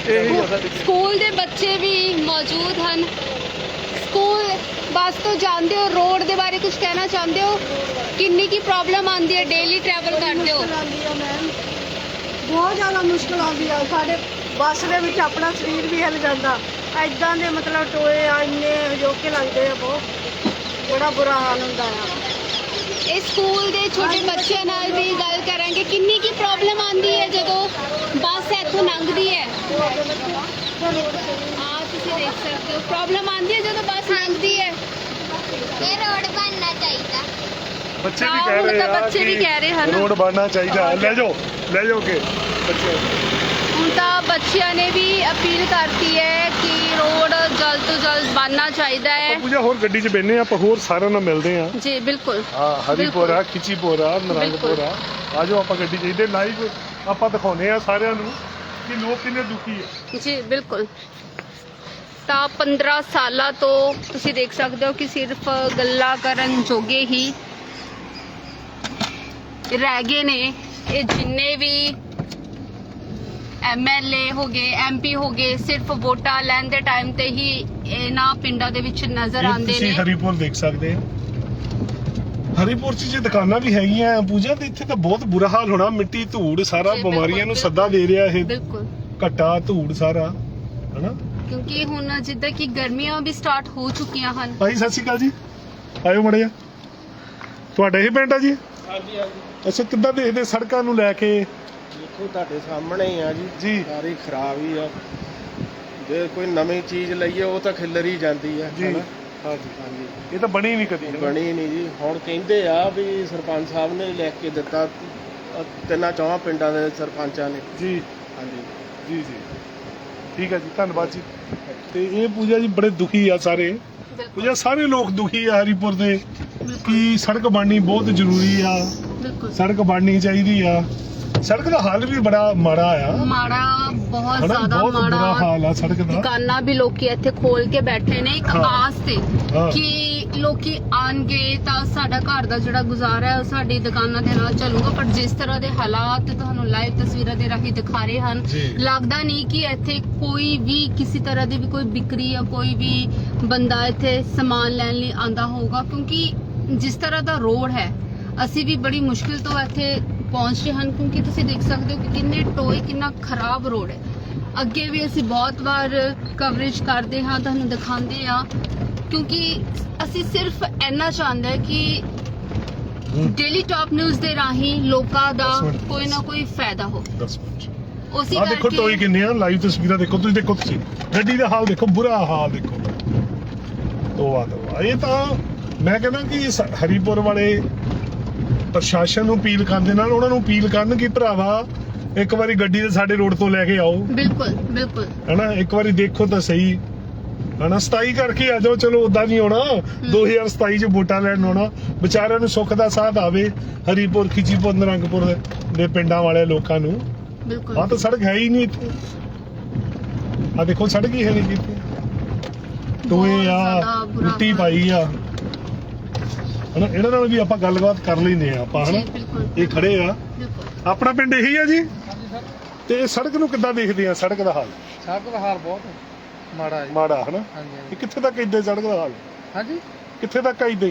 ਇਹੀ ਹੈ ਸਾਡੀ। ਸਕੂਲ ਦੇ ਬੱਚੇ ਵੀ ਮੌਜੂਦ ਹਨ। ਸਕੂਲ ਬੱਸ ਤੋਂ ਜਾਂਦੇ ਹੋ ਰੋਡ ਦੇ ਬਾਰੇ ਕੁਝ ਕਹਿਣਾ ਚਾਹੁੰਦੇ ਹੋ? ਕਿੰਨੀ ਕੀ ਪ੍ਰੋਬਲਮ ਆਉਂਦੀ ਹੈ ਡੇਲੀ ਟਰੈਵਲ ਕਰਦੇ ਹੋ? ਮੁਸ਼ਕਿਲ ਆਉਂਦੀ ਆ ਮੈਮ ਬਹੁਤ ਜ਼ਿਆਦਾ ਮੁਸ਼ਕਿਲ ਆਉਂਦੀ ਆ। ਸਾਡੇ ਬੱਸ ਦੇ ਵਿੱਚ ਆਪਣਾ ਸਰੀਰ ਵੀ ਹਿੱਲ ਜਾਂਦਾ। ਐਦਾਂ ਦੇ ਮਤਲਬ ਟੋਏ ਆ ਇੰਨੇ ਅਜੋਕੇ ਲੱਗਦੇ ਆ ਬਹੁਤ। ਬੜਾ ਬੁਰਾ ਹਾਲ ਹੁੰਦਾ ਆ। ਇਹ ਸਕੂਲ ਦੇ ਛੋਟੇ ਬੱਚਿਆਂ ਨਾਲ ਵੀ ਗੱਲ ਕਰਾਂਗੇ। ਕਿੰਨੀ ਕੀ ਪ੍ਰੋਬਲਮ ਆਉਂਦੀ ਹੈ ਜਦੋਂ ਬੱਸ ਇੱਥੋਂ ਲੰਘਦੀ ਹੈ ਤੁਸੀਂ ਦੇਖ ਸਕਦੇ ਹੋ। ਪ੍ਰੋਬਲਮ ਆਉਂਦੀ ਹੈ ਜਦੋਂ ਬੱਸ ਲੰਘਦੀ ਹੈ। ਇਹ ਰੋਡ ਬਣਨਾ ਚਾਹੀਦਾ। ਬੱਚੇ ਵੀ ਹਾਂ, ਕਹਿ ਰਹੇ ਆ ਬੱਚੇ ਵੀ ਕਹਿ ਰਹੇ ਹਨ। ਰੋਡ ਬਣਨਾ ਚਾਹੀਦਾ। ਹੈ। ਲੈ ਜਾਓ ਲੈ ਜਾਓ ਕੇ ਬੱਚੇ। ਹੁਣ ਤਾਂ ਬੱਚਿਆਂ ਨੇ ਵੀ ਅਪੀਲ ਕਰਤੀ ਹੈ ਕਿ ਰੋਡ ਜਲਦ ਤੋਂ ਜਲਦ ਬਣਨਾ ਚਾਹੀਦਾ ਹੈ। ਪੂਜਾ ਹੋਰ ਗੱਡੀ 'ਚ ਬੈਨੇ ਆਪਾਂ ਹੋਰ ਸਾਰਿਆਂ ਨਾਲ ਮਿਲਦੇ ਆ ਜੀ ਬਿਲਕੁਲ। ਹਾਂ ਹਰੀਪੁਰ। ਖਿਚੀਪੁਰ ਨਰੰਗਪੁਰ। ਆ ਆ ਜਾਓ ਆਪਾਂ ਗੱਡੀ ਚਾਹੀਦੇ ਲਾਈਵ ਆਪਾਂ ਦਿਖਾਉਨੇ ਆ ਸਾਰਿਆਂ ਨੂੰ ਕਿ ਲੋਕ ਕਿੰਨੇ ਦੁਖੀ ਆ ਜੀ ਬਿਲਕੁਲ। ਤਾਂ 15 ਸਾਲਾਂ ਤੋਂ ਤੁਸੀਂ ਦੇਖ ਸਕਦੇ ਹੋ ਕਿ ਸਿਰਫ ਗੱਲਾਂ ਕਰਨ ਜੋਗੇ ਹੀ ਰਹਿ ਗਏ ਨੇ। ਇਹ ਜਿੰਨੇ ਵੀ ਐਮਐਲਏ ਹੋ ਗਏ ਐਮਪੀ ਹੋ ਗਏ ਸਿਰਫ ਵੋਟਾਂ ਲੈਣ ਦੇ ਟਾਈਮ ਤੇ ਹੀ ਇਹਨਾਂ ਪਿੰਡਾਂ ਦੇ ਵਿੱਚ ਨਜ਼ਰ ਆਉਂਦੇ ਤੁਸੀਂ ਨੇ। ਹਰੀਪੁਰ ਦੇਖ ਸਕਦੇ ਆ ਹਰੀਪੁਰ 'ਚ ਜੇ ਦੁਕਾਨਾਂ ਵੀ ਹੈਗੀਆਂ ਪੂਜਾ ਤੇ ਇੱਥੇ ਤਾਂ ਬਹੁਤ ਬੁਰਾ ਹਾਲ ਹੋਣਾ। ਮਿੱਟੀ ਧੂੜ ਸਾਰਾ ਬਿਮਾਰੀਆਂ ਨੂੰ। ਸੱਦਾ ਦੇ ਰਿਹਾ ਇਹ। ਬਿਲਕੁਲ। ਘੱਟਾ ਧੂੜ ਸਾਰਾ ਹਨਾ? ਕਿਉਂਕਿ ਹੁਣ ਜਿੱਦਾਂ ਕਿ ਗਰਮੀਆਂ ਵੀ ਸਟਾਰਟ ਹੋ ਚੁੱਕੀਆਂ ਹਨ। ਭਾਈ ਸਤਿ ਸ਼੍ਰੀ ਅਕਾਲ ਜੀ। ਆਇਓ ਮੜਿਆ ਤੁਹਾਡਾ ਇਹ ਪਿੰਡ ਆ ਜੀ? ਹਾਂਜੀ ਹਾਂਜੀ। ਅੱਛਾ ਕਿੱਦਾਂ ਦੇਖਦੇ ਸੜਕਾਂ ਨੂੰ ਲੈ ਕੇ? ਦੇਖੋ ਤੁਹਾਡੇ ਸਾਹਮਣੇ ਹੀ ਆ ਜੀ। ਜੀ। ਸਾਰੀ ਖਰਾਬ ਹੀ ਆ। ਜੇ ਕੋਈ ਨਵੀਂ ਚੀਜ਼ ਲਈਏ ਉਹ ਤਾਂ ਖਿੱਲਰ ਹੀ ਜਾਂਦੀ ਆ ਜੀ। ਹਨਾ? ਹਾਂਜੀ ਹਾਂਜੀ। ਇਹ ਤਾਂ ਬਣੀ ਨਹੀਂ ਕਦੀ ਬਣੀ ਨਹੀਂ ਜੀ। ਹੁਣ ਕਹਿੰਦੇ ਆ ਵੀ ਸਰਪੰਚ ਸਾਹਿਬ ਨੇ ਲਿਖ ਕੇ ਦਿੱਤਾ ਅ, ਤਿੰਨਾਂ ਚੌਹਾਂ ਪਿੰਡਾਂ ਦੇ ਸਰਪੰਚਾਂ ਨੇ। ਜੀ। ਹਾਂਜੀ। ਜੀ ਜੀ। ਠੀਕ ਹੈ ਜੀ ਧੰਨਵਾਦ ਜੀ। ਤੇ ਇਹ ਪੂਜਾ ਜੀ ਬੜੇ ਦੁਖੀ ਆ ਸਾਰੇ। ਪੂਜਾ ਸਾਰੇ ਲੋਕ ਦੁਖੀ ਆ ਹਰੀਪੁਰ ਦੇ ਕਿ ਸੜਕ ਬਣਨੀ ਬਹੁਤ ਜ਼ਰੂਰੀ ਆ। ਸੜਕ ਬਣਨੀ ਚਾਹੀਦੀ ਆ। ਸੜਕ ਦਾ ਹਾਲ ਵੀ ਬੜਾ ਮਾੜਾ ਆ। ਮਾੜਾ ਬਹੁਤ ਹਨਾ? ਜ਼ਿਆਦਾ ਬਹੁਤ ਬੁਰਾ ਮਾੜਾ ਹਾਲ ਆ ਸੜਕ ਦਾ। ਦੁਕਾਨਾਂ ਵੀ ਲੋਕੀ ਇੱਥੇ ਖੋਲ ਕੇ ਬੈਠੇ ਨੇ। ਇੱਕ ਹਾਂ। ਆਸ ਤੇ ਹਾਂ। ਕਿ ਲੋਕੀ ਆਣਗੇ ਤਾਂ ਸਾਡਾ ਘਰ ਦਾ ਜਿਹੜਾ ਗੁਜ਼ਾਰਾ ਹੈ ਉਹ ਸਾਡੀ ਦੁਕਾਨਾਂ ਦੇ ਨਾਲ ਚੱਲੂਗਾ। ਪਰ ਜਿਸ ਤਰ੍ਹਾਂ ਦੇ ਹਾਲਾਤ ਤੁਹਾਨੂੰ ਲਾਈਵ ਤਸਵੀਰਾਂ ਦੇ ਰਾਹੀਂ ਦਿਖਾ ਰਹੇ ਹਨ ਜੀ। ਲੱਗਦਾ ਨਹੀਂ ਕਿ ਇੱਥੇ ਕੋਈ ਵੀ ਕਿਸੇ ਤਰ੍ਹਾਂ ਦੀ ਵੀ ਕੋਈ ਵਿਕਰੀ ਜਾਂ ਕੋਈ ਵੀ ਬੰਦਾ ਇੱਥੇ ਸਮਾਨ ਲੈਣ ਲਈ ਆਂਦਾ ਹੋਊਗਾ। ਕਿਉਂਕਿ ਜਿਸ ਤਰ੍ਹਾਂ ਦਾ ਰੋਡ ਹੈ ਅਸੀਂ ਵੀ ਬੜੀ ਮੁਸ਼ਕਿਲ ਤੋਂ ਇੱਥੇ ਪਹੁੰਚੇ ਹਨ ਕਿਉਂਕਿ ਤੁਸੀਂ ਦੇਖ ਸਕਦੇ ਹੋ ਕਿ ਕਿੰਨੇ ਟੋਏ ਕਿੰਨਾ ਖਰਾਬ ਰੋਡ ਹੈ। ਅੱਗੇ ਵੀ ਅਸੀਂ ਬਹੁਤ ਵਾਰ ਕਵਰੇਜ ਕਰਦੇ ਹਾਂ ਤੁਹਾਨੂੰ ਦਿਖਾਉਂਦੇ ਆ ਕਿਉਂਕਿ ਅਸੀਂ ਸਿਰਫ ਇੰਨਾ ਚਾਹੁੰਦੇ ਹਾਂ ਕਿ ਡੇਲੀ ਟਾਪ ਨਿਊਜ਼ ਦੇ ਰਾਹੀਂ ਲੋਕਾਂ ਦਾ ਕੋਈ ਨਾ ਕੋਈ ਫਾਇਦਾ ਹੋ 10 ਮਿੰਟ। ਉਸੇ ਆ ਦੇਖੋ ਟੋਈ ਕਿੰਨੇ ਆ ਲਾਈਵ ਤਸਵੀਰਾਂ ਦੇਖੋ ਤੁਸੀਂ ਦੇਖੋ ਤੁਸੀਂ। ਗੱਡੀ ਦਾ ਹਾਲ ਦੇਖੋ ਬੁਰਾ ਹਾਲ ਦੇਖੋ। ਤੋਆ ਤੋਆ ਇਹ ਤਾਂ ਮੈਂ ਕਹਿੰਦਾ ਕਿ ਹਰੀਪੁਰ ਵਾਲੇ ਪ੍ਰਸ਼ਾਸਨ ਨੂੰ ਅਪੀਲ ਕਰਦੇ ਨਾਲ ਉਹਨਾਂ ਨੂੰ ਅਪੀਲ ਕਰਨ ਕਿ ਭਰਾਵਾ ਇੱਕ ਵਾਰੀ ਗੱਡੀ ਦੇ ਸਾਡੇ ਰੋਡ ਤੋਂ ਲੈ ਕੇ ਆਓ। ਬਿਲਕੁਲ ਬਿਲਕੁਲ। ਹਨਾ ਇੱਕ ਵਾਰੀ ਦੇਖੋ ਤਾਂ ਸਹੀ। ਹਨਾ 27 ਕਰਕੇ ਆ ਜਾਓ ਚਲੋ ਉਦਾਂ ਨਹੀਂ ਆਉਣਾ 2027 ਚ ਵੋਟਾਂ ਲੈਣ ਆਉਣਾ। ਵਿਚਾਰਿਆਂ ਨੂੰ ਸੁੱਖ ਦਾ ਸਾਥ ਆਵੇ ਹਰੀਪੁਰ ਖਿਚੀਪੁਰ ਨਰੰਗਪੁਰ ਦੇ ਪਿੰਡਾਂ ਵਾਲੇ ਲੋਕਾਂ ਨੂੰ। ਬਿਲਕੁਲ। ਆਹ ਤਾਂ ਸੜਕ ਹੈ ਹੀ ਨਹੀਂ। ਇੱਥੇ ਆ ਦੇਖੋ ਸੜਕ ਹੀ ਹੈ ਨਹੀਂ। ਕਿਤੇ ਟੋਏ ਆ ਮਿੱਟੀ। ਪਾਈ ਆ। ਹਨਾ? ਇਹਨਾਂ ਨਾਲ ਵੀ ਆਪਾਂ ਗੱਲਬਾਤ ਕਰ ਲੈਂਦੇ ਆ ਆਪਾਂ ਹਨਾ? ਇਹ ਖੜੇ ਆ। ਆਪਣਾ ਪਿੰਡ ਇਹੀ ਆ ਜੀ? ਤੇ ਇਹ ਸੜਕ ਨੂੰ ਕਿੱਦਾਂ ਦੇਖਦੇ ਆ? ਸੜਕ ਦਾ ਹਾਲ? ਸੜਕ ਦਾ ਹਾਲ ਬਹੁਤ ਮਾੜਾ ਹੈ ਮਾੜਾ ਹਨਾ? ਹਾਂਜੀ ਇਹ ਕਿੱਥੇ ਤੱਕ ਇਦਾਂ ਸੜਕ ਦਾ ਹਾਲ? ਹਾਂਜੀ? ਕਿੱਥੇ ਤੱਕ ਇਦਾਂ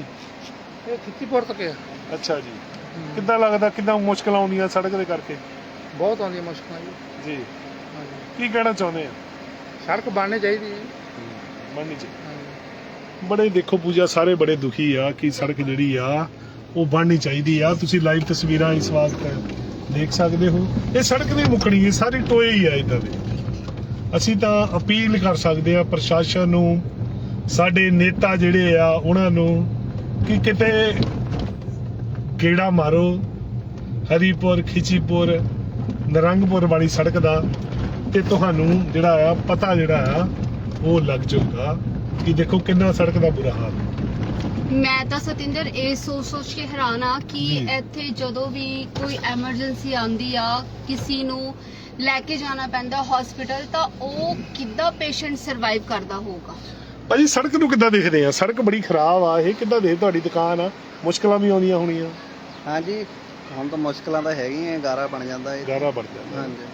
ਇਹ ਖਿੱਚੀਪੁਰ ਤੱਕ ਹੈ ਅੱਛਾ ਜੀ। ਕਿੱਦਾਂ ਲੱਗਦਾ? ਕਿੰਨਾ ਮੁਸ਼ਕਲ ਆਉਂਦੀਆਂ ਸੜਕ ਦੇ ਕਰਕੇ? ਬਹੁਤ ਆਉਂਦੀ ਮੁਸ਼ਕਲਾਂ ਜੀ। ਜੀ। ਕੀ ਕਹਿਣਾ ਚਾਹੁੰਦੇ ਆ? ਸੜਕ ਬਣਨੀ ਚਾਹੀਦੀ ਹੈ ਜੀ। ਹਾਂਜੀ। ਬੜੇ ਦੇਖੋ ਪੂਜਾ, ਸਾਰੇ ਬੜੇ ਦੁਖੀ ਆ ਕਿ ਸੜਕ ਜਿਹੜੀ ਆ, ਉਹ ਬਣਨੀ ਚਾਹੀਦੀ ਆ। ਤੁਸੀਂ ਲਾਈਵ ਤਸਵੀਰਾਂ ਇਸ ਵਕਤ ਦੇਖ ਸਕਦੇ ਹੋ। ਇਹ ਸੜਕ ਨਹੀਂ ਮੁੱਕਣੀ ਇਹ ਸਾਰੀ ਟੋਏ ਹੀ ਆ ਇਦਾਂ ਦੇ। ਅਸੀਂ ਤਾਂ ਅਪੀਲ ਕਰ ਸਕਦੇ ਆ ਪ੍ਰਸ਼ਾਸਨ ਨੂੰ, ਸਾਡੇ ਨੇਤਾ ਜਿਹੜੇ ਆ, ਉਹਨਾਂ ਨੂੰ ਕਿ ਕਿਤੇ ਗੇੜਾ ਮਾਰੋ। ਹਰੀਪੁਰ, ਖਿਚੀਪੁਰ, ਨਰੰਗਪੁਰ ਵਾਲੀ ਸੜਕ ਦਾ ਤੇ ਤੁਹਾਨੂੰ ਜਿਹੜਾ ਆ, ਪਤਾ ਜਿਹੜਾ ਆ, ਉਹ ਲੱਗ ਜਾਊਗਾ। ਕਿ ਦੇਖੋ ਕਿੰਨਾ ਸੜਕ ਦਾ ਬੁਰਾ ਹਾਲ ਹੈ। ਮੈਂ ਤਾਂ ਸਤਿੰਦਰ ਇਹ ਸੋਚ ਸੋਚ ਕੇ ਹੈਰਾਨ ਆ ਕਿ ਜੀ। ਇੱਥੇ ਜਦੋਂ ਵੀ ਕੋਈ ਐਮਰਜੈਂਸੀ ਆਉਂਦੀ ਆ ਕਿਸੇ ਨੂੰ ਲੈ ਕੇ ਜਾਣਾ ਪੈਂਦਾ ਹਸਪੀਟਲ ਤਾਂ ਉਹ ਕਿੱਦਾਂ ਪੇਸ਼ੈਂਟ ਸਰਵਾਈਵ ਕਰਦਾ ਹੋਊਗਾ? ਭਾਜੀ ਸੜਕ ਨੂੰ ਕਿੱਦਾਂ ਦੇਖਦੇ ਆ? ਸੜਕ ਬੜੀ ਖਰਾਬ ਆ ਇਹ ਕਿੱਦਾਂ ਦੇਖ ਤੁਹਾਡੀ ਦੁਕਾਨ ਆ? ਮੁਸ਼ਕਲਾਂ ਵੀ ਆਉਂਦੀਆਂ ਹੋਣੀਆਂ। ਹਾਂਜੀ ਹੁਣ ਤਾਂ ਮੁਸ਼ਕਲਾਂ ਤਾਂ ਹੈਗੀਆਂ ਗਾਰਾ ਬਣ ਜਾਂਦਾ ਇਹ। ਗਾਰਾ ਵੱਧ ਜਾਂਦਾ। ਹਾਂਜੀ।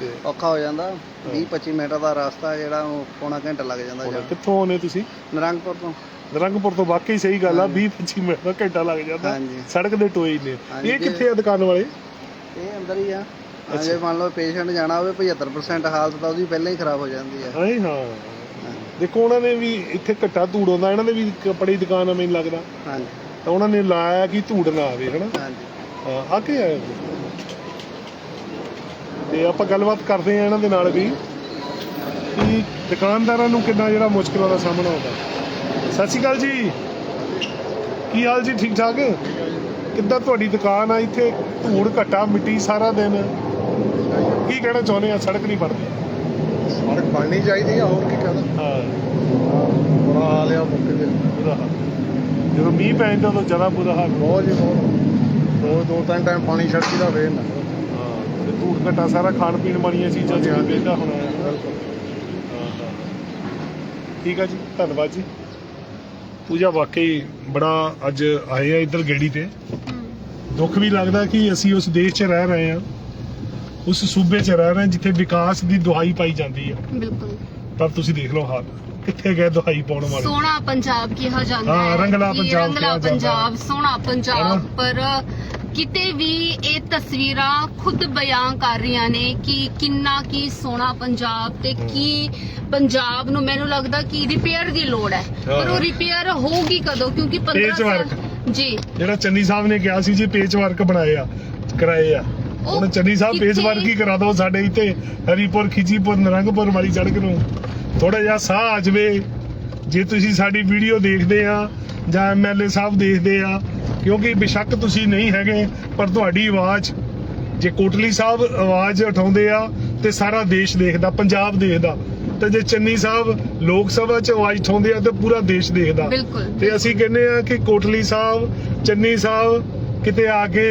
ਤੇ ਔਖਾ ਹੋ ਜਾਂਦਾ। 20 25 ਮਿੰਟ ਦਾ ਰਸਤਾ ਜਿਹੜਾ ਉਹ ਪੌਣਾ ਘੰਟਾ ਲੱਗ ਜਾਂਦਾ ਹੁਣ ਜਾਂ ਕਿੱਥੋਂ ਆਉਨੇ ਤੁਸੀਂ? ਨਰੰਗਪੁਰ ਤੋਂ। ਨਰੰਗਪੁਰ ਤੋਂ ਵਾਕਈ ਸਹੀ ਗੱਲ ਆ ਹਾਂਜੀ। 20 25 ਮਿੰਟ ਦਾ ਘੰਟਾ ਲੱਗ ਜਾਂਦਾ। ਹਾਂਜੀ। ਸੜਕ ਦੇ ਟੋਏ ਹੀ ਨੇ ਹਾਂਜੀ, ਇਹ ਜੇ- ਕਿੱਥੇ ਆ ਦੁਕਾਨ ਵਾਲੇ? ਇਹ ਅੰਦਰ ਹੀ ਆ। ਹਾਂ, ਜੇ ਮੰਨ ਲਓ ਪੇਸ਼ੈਂਟ ਜਾਣਾ ਹੋਵੇ 75% ਹਾਲਤ ਤਾਂ ਉਹਦੀ ਪਹਿਲਾਂ ਹੀ ਖਰਾਬ ਹੋ ਜਾਂਦੀ ਆ। ਹਾਂ ਹਾਂ। ਦੇਖੋ ਉਹਨਾਂ ਨੇ ਵੀ ਇੱਥੇ ਘੱਟਾ ਧੂੜ ਆਉਂਦਾ ਇਹਨਾਂ ਦੇ ਵੀ ਕੱਪੜੇ ਦੀ ਦੁਕਾਨ ਆ ਮੈਨੂੰ ਲੱਗਦਾ। ਹਾਂਜੀ। ਤਾਂ ਉਹਨਾਂ ਨੇ ਲਾਇਆ ਕਿ ਧੂੜ ਨਾ ਆਵੇ ਹਨਾ? ਹਾਂਜੀ। ਹਾਂ ਆ ਕੇ ਆਏ ਹੋ? ਤੇ ਆਪਾਂ ਗੱਲਬਾਤ ਕਰਦੇ ਆ ਇਹਨਾਂ ਦੇ ਨਾਲ ਵੀ ਕਿ ਦੁਕਾਨਦਾਰਾਂ ਨੂੰ ਕਿੰਨਾ ਜਿਹੜਾ ਮੁਸ਼ਕਲਾਂ ਦਾ ਸਾਹਮਣਾ ਹੁੰਦਾ ਸਤਿ ਸ਼੍ਰੀ ਅਕਾਲ ਜੀ। ਕੀ ਹਾਲ ਜੀ? ਠੀਕ ਠਾਕ? ਕਿੱਦਾਂ ਤੁਹਾਡੀ ਦੁਕਾਨ ਆ? ਇੱਥੇ ਧੂੜ ਘੱਟਾ ਮਿੱਟੀ ਸਾਰਾ ਦਿਨ। ਕੀ ਕਹਿਣਾ ਚਾਹੁੰਦੇ ਆ? ਸੜਕ ਨਹੀਂ ਬਣਦੀ। ਸੜਕ ਬਣਨੀ ਚਾਹੀਦੀ ਆ ਹੋਰ ਕੀ ਕਹਦਾ ਹਾਂ। ਬੁਰਾ ਹਾਲ ਆ ਮੁੱਕ ਦੇ ਬੁਰਾ ਹਾਲ। ਜਦੋਂ ਮੀਂਹ ਪੈ ਜਾਂਦਾ ਉਦੋਂ ਜ਼ਿਆਦਾ ਬੁਰਾ ਹਾਲ। ਬਹੁਤ ਜੀ ਬਹੁਤ। ਦੋ ਦੋ ਤਿੰਨ ਟਾਈਮ ਪਾਣੀ ਛੜਕੀ ਦਾ ਵੇਰ ਨਾ ਤੇ ਧੂੜ ਘੱਟਾ ਸਾਰਾ ਖਾਣ ਪੀਣ ਵਾਲੀਆਂ ਚੀਜ਼ਾਂ ਹਾਂਜੀ। ਵੇਂਦਾ ਹੋਣਾ ਆ ਬਿਲਕੁਲ ਹਾਂ, ਹਾਂ। ਠੀਕ ਆ ਜੀ ਧੰਨਵਾਦ ਜੀ ਪੂਜਾ ਵਾਕਈ ਬੜਾ ਅੱਜ ਆਏ ਆ ਇੱਧਰ ਗੇੜੀ ਤੇ ਦੁੱਖ ਵੀ ਲੱਗਦਾ ਕਿ ਅਸੀਂ ਉਸ ਦੇਸ਼ 'ਚ ਰਹਿ ਰਹੇ ਹਾਂ ਉਸ ਸੂਬੇ 'ਚ ਰਹਿ ਰਹੇ ਹਾਂ ਜਿੱਥੇ ਵਿਕਾਸ ਦੀ ਦੁਹਾਈ ਪਾਈ ਜਾਂਦੀ ਹੈ ਬਿਲਕੁਲ ਪਰ ਤੁਸੀਂ ਦੇਖ ਲਓ ਹਾਲ ਕਿੱਥੇ ਗਏ ਦੁਹਾਈ ਪਾਉਣ ਵਾਲੇ ਸੋਹਣਾ ਪੰਜਾਬ ਕਿਹਾ ਜਾਂਦਾ ਹਾਂ, ਹੈ ਰੰਗਲਾ ਕਿ ਪੰਜਾਬ ਰੰਗਲਾ ਕਿਹਾ ਜਾਂਦਾ ਪੰਜਾਬ। ਸੋਹਣਾ ਪੰਜਾਬ? ਪਰ ਕਿਤੇ ਵੀ ਇਹ ਤਸਵੀਰਾਂ ਖੁਦ ਬਿਆਨ ਕਰ ਰਹੀਆਂ ਨੇ ਕਿ ਕਿੰਨਾ ਕੀ ਸੋਹਣਾ ਪੰਜਾਬ ਤੇ ਕੀ ਪੰਜਾਬ ਨੂੰ ਮੈਨੂੰ ਲੱਗਦਾ ਕਿ ਰਿਪੇਅਰ ਦੀ ਲੋੜ ਹੈ। ਪਰ ਉਹ। ਰਿਪੇਅਰ ਹੋਊਗੀ ਕਦੋਂ? ਕਿਉਂਕਿ 15 Patch work। ਸਾਲ ਜੀ। ਜਿਹੜਾ ਚੰਨੀ ਸਾਹਿਬ ਨੇ ਕਿਹਾ ਸੀ ਜੀ ਪੇਚ ਵਰਕ ਬਣਾਏ ਆ ਕਰਾਏ ਆ। ਹੁਣ ਚੰਨੀ ਸਾਹਿਬ ਪੇਚ ਵਰਕ ਹੀ ਕਰਾ ਦਿਓ ਸਾਡੇ ਇੱਥੇ ਹਰੀਪੁਰ ਖਿਚੀਪੁਰ ਨਰੰਗਪੁਰ ਵਾਲੀ ਸੜਕ ਨੂੰ। ਥੋੜਾ ਜਿਹਾ ਸਾਹ ਆ ਜਾਵੇ। ਜੇ ਤੁਸੀਂ ਸਾਡੀ ਵੀਡੀਓ ਦੇਖਦੇ ਆ ਜਾਂ ਐਮਐਲਏ ਸਾਹਿਬ ਦੇਖਦੇ ਆ ਕਿਉਂਕਿ ਬੇਸ਼ੱਕ ਤੁਸੀਂ ਨਹੀਂ ਹੈਗੇ ਪਰ ਤੁਹਾਡੀ ਆਵਾਜ਼ ਜੇ ਕੋਟਲੀ ਸਾਹਿਬ ਆਵਾਜ਼ ਉਠਾਉਂਦੇ ਆ ਤੇ ਸਾਰਾ ਦੇਸ਼ ਦੇਖਦਾ ਪੰਜਾਬ ਦੇਖਦਾ ਤੇ ਜੇ ਚੰਨੀ ਸਾਹਿਬ ਲੋਕ ਸਭਾ 'ਚ ਆਵਾਜ਼ ਉਠਾਉਂਦੇ ਆ ਤੇ ਪੂਰਾ ਦੇਸ਼ ਦੇਖਦਾ। ਤੇ ਅਸੀਂ ਕਹਿੰਦੇ ਆ ਕਿ ਕੋਟਲੀ ਸਾਹਿਬ ਚੰਨੀ ਸਾਹਿਬ ਕਿਤੇ ਆ ਕੇ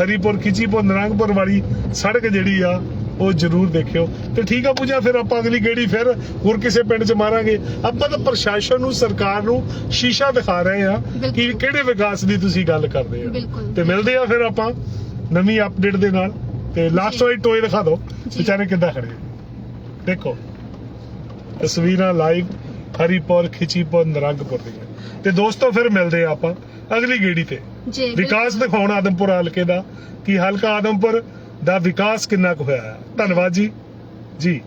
ਹਰੀਪੁਰ ਖਿਚੀਪੁਰ ਨਰੰਗਪੁਰ ਵਾਲੀ ਸੜਕ ਜਿਹੜੀ ਆ ਉਹ ਜ਼ਰੂਰ ਦੇਖਿਓ ਤੇ ਠੀਕ ਆ ਪੂਜਾ ਫਿਰ ਆਪਾਂ ਅਗਲੀ ਗੇੜੀ ਫਿਰ ਹੋਰ ਕਿਸੇ ਪਿੰਡ 'ਚ ਮਾਰਾਂਗੇ ਆਪਾਂ ਤਾਂ ਪ੍ਰਸ਼ਾਸਨ ਨੂੰ ਸਰਕਾਰ ਨੂੰ ਸ਼ੀਸ਼ਾ ਦਿਖਾ ਰਹੇ ਆ ਕਿ। ਕਿਹੜੇ ਵਿਕਾਸ ਦੀ ਤੁਸੀਂ ਗੱਲ ਕਰਦੇ ਆ। ਤੇ ਮਿਲਦੇ ਆ ਫਿਰ ਆਪਾਂ ਨਵੀਂ ਅਪਡੇਟ ਦੇ ਨਾਲ ਤੇ ਲਾਸਟ ਵਾਲੀ ਟੋਏ ਦਿਖਾ ਦਿਓ। ਵਿਚਾਰੇ ਕਿੱਦਾਂ ਖੜੇ। ਦੇਖੋ ਤਸਵੀਰਾਂ ਲਾਈਵ ਹਰੀਪੁਰ ਖਿਚੀਪੁਰ ਨਰੰਗਪੁਰ ਦੀਆਂ ਤੇ ਦੋਸਤੋ ਫਿਰ ਮਿਲਦੇ ਆ ਆਪਾਂ ਅਗਲੀ ਗੇੜੀ ਤੇ ਵਿਕਾਸ ਦਿਖਾਉਣ ਆਦਮਪੁਰ ਹਲਕੇ ਦਾ ਕਿ ਹਲਕਾ ਆਦਮਪੁਰ ਦਾ ਵਿਕਾਸ ਕਿੰਨਾ ਕੁ ਹੋਇਆ ਹੈ? ਧੰਨਵਾਦ ਜੀ। ਜੀ।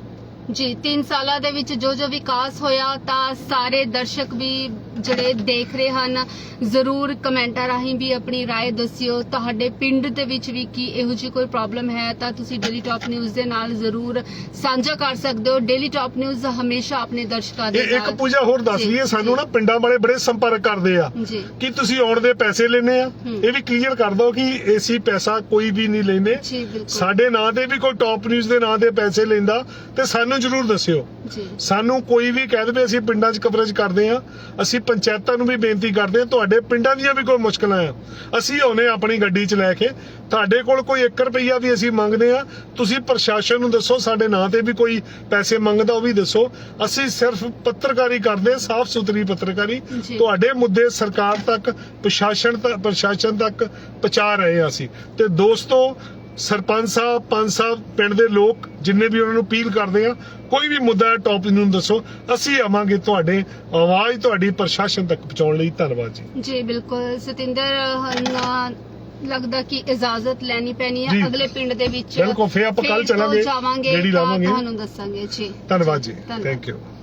ਜੀ 3 ਸਾਲਾਂ ਦੇ ਵਿੱਚ ਜੋ ਜੋ ਵਿਕਾਸ ਹੋਇਆ ਤਾਂ ਸਾਰੇ ਦਰਸ਼ਕ ਵੀ ਜਿਹੜੇ ਦੇਖ ਰਹੇ ਹਨ ਜ਼ਰੂਰ ਕਮੈਂਟਾਂ ਰਾਹੀਂ ਵੀ ਆਪਣੀ رائے ਦੱਸਿਓ ਤੁਹਾਡੇ ਪਿੰਡ ਦੇ ਵਿੱਚ ਵੀ ਕੀ ਇਹੋ ਜਿਹੀ ਕੋਈ ਪ੍ਰੋਬਲਮ ਹੈ ਤਾਂ ਤੁਸੀਂ ਡੇਲੀ ਟਾਪ ਨਿਊਜ਼ ਦੇ ਨਾਲ ਜ਼ਰੂਰ ਸਾਂਝਾ ਕਰ ਸਕਦੇ ਹੋ ਡੇਲੀ ਟਾਪ ਨਿਊਜ਼ ਹਮੇਸ਼ਾ ਆਪਣੇ ਦਰਸ਼ਕਾਂ ਦੇ ਇਹ ਇੱਕ ਨਾਲ ਪੂਜਾ ਹੋਰ ਦੱਸ ਜੀ, ਰਹੀ ਹੈ ਸਾਨੂੰ ਜੀ। ਨਾ ਪਿੰਡਾਂ ਵਾਲੇ ਬੜੇ ਸੰਪਰਕ ਕਰਦੇ ਆ ਜੀ ਕਿ ਤੁਸੀਂ ਆਉਣ ਦੇ ਪੈਸੇ ਲੈਨੇ ਆ ਹੂੰ। ਇਹ ਵੀ ਕਲੀਅਰ ਕਰ ਦਿਓ ਕਿ ਏਸੀ ਪੈਸਾ ਕੋਈ ਵੀ ਨਹੀਂ ਲੈਨੇ ਜੀ ਬਿਲਕੁਲ ਸਾਡੇ ਨਾਂ ਤੇ ਵੀ ਕੋਈ ਟਾਪ ਨਿਊਜ਼ ਦੇ ਨਾਂ ਤੇ ਪੈਸੇ ਲੈਂਦਾ ਤੇ ਸਾਨੂੰ ਜ਼ਰੂਰ ਦੱਸਿਓ। ਜੀ। ਸਾਨੂੰ ਕੋਈ ਵੀ ਕਹਿ ਦੇਵੇ ਅਸੀਂ ਪਿੰਡਾਂ 'ਚ ਕਵਰੇਜ ਕਰਦੇ ਆ ਅਸੀਂ ਪੰਚਾਇਤਾਂ ਨੂੰ ਵੀ ਬੇਨਤੀ ਕਰਦੇ ਆ ਤੁਹਾਡੇ ਪਿੰਡਾਂ ਦੀਆਂ ਵੀ ਕੋਈ ਮੁਸ਼ਕਲਾਂ ਆ। ਅਸੀਂ ਆਉਨੇ ਆਪਣੀ ਗੱਡੀ 'ਚ ਲੈ ਕੇ ਤੁਹਾਡੇ ਕੋਲ ਕੋਈ 1 ਰੁਪਈਆ ਵੀ ਅਸੀਂ ਮੰਗਦੇ ਆ ਤੁਸੀਂ ਪ੍ਰਸ਼ਾਸਨ ਨੂੰ ਦੱਸੋ ਸਾਡੇ ਨਾਂ ਤੇ ਵੀ ਕੋਈ ਪੈਸੇ ਮੰਗਦਾ ਉਹ ਵੀ ਦੱਸੋ। ਅਸੀਂ ਸਿਰਫ ਪੱਤਰਕਾਰੀ ਕਰਦੇ ਸਾਫ਼ ਸੁਥਰੀ ਪੱਤਰਕਾਰੀ। ਤੁਹਾਡੇ ਮੁੱਦੇ ਸਰਕਾਰ ਤੱਕ ਪ੍ਰਸ਼ਾਸਨ ਤੱਕ ਪ੍ਰਸ਼ਾਸਨ ਤੱਕ ਪਹੁੰਚਾ ਰਹੇ ਆ ਅਸੀਂ। ਤੇ ਦੋਸਤੋ ਸਰਪੰਚ ਸਾਹਿਬ ਪੰਚ ਸਾਹਿਬ ਪਿੰਡ ਦੇ ਲੋਕ ਜਿੰਨੇ ਵੀ ਉਹਨਾਂ ਨੂੰ ਅਪੀਲ ਕਰਦੇ ਆ ਕੋਈ ਵੀ ਮੁੱਦਾ ਟੌਪਿਕ ਨੂੰ ਦੱਸੋ ਅਸੀਂ ਆਵਾਂਗੇ ਤੁਹਾਡੇ ਆਵਾਜ਼ ਤੁਹਾਡੀ ਪ੍ਰਸ਼ਾਸਨ ਤੱਕ ਪਹੁੰਚਾਉਣ ਲਈ ਧੰਨਵਾਦ ਜੀ ਜੀ ਬਿਲਕੁਲ ਸਤਿੰਦਰ ਹੁਣ ਲੱਗਦਾ ਕਿ ਇਜਾਜ਼ਤ ਲੈਣੀ ਪੈਣੀ। ਹੈ ਅਗਲੇ ਪਿੰਡ ਦੇ ਵਿੱਚ ਬਿਲਕੁਲ, ਫਿਰ ਆਪਾਂ ਕੱਲ੍ਹ ਤੋਂ ਚੱਲਾਂਗੇ, ਤਾਂ ਲਾਵਾਂਗੇ। ਤੁਹਾਨੂੰ ਦੱਸਾਂਗੇ ਜੀ ਧੰਨਵਾਦ ਜੀ। Thank you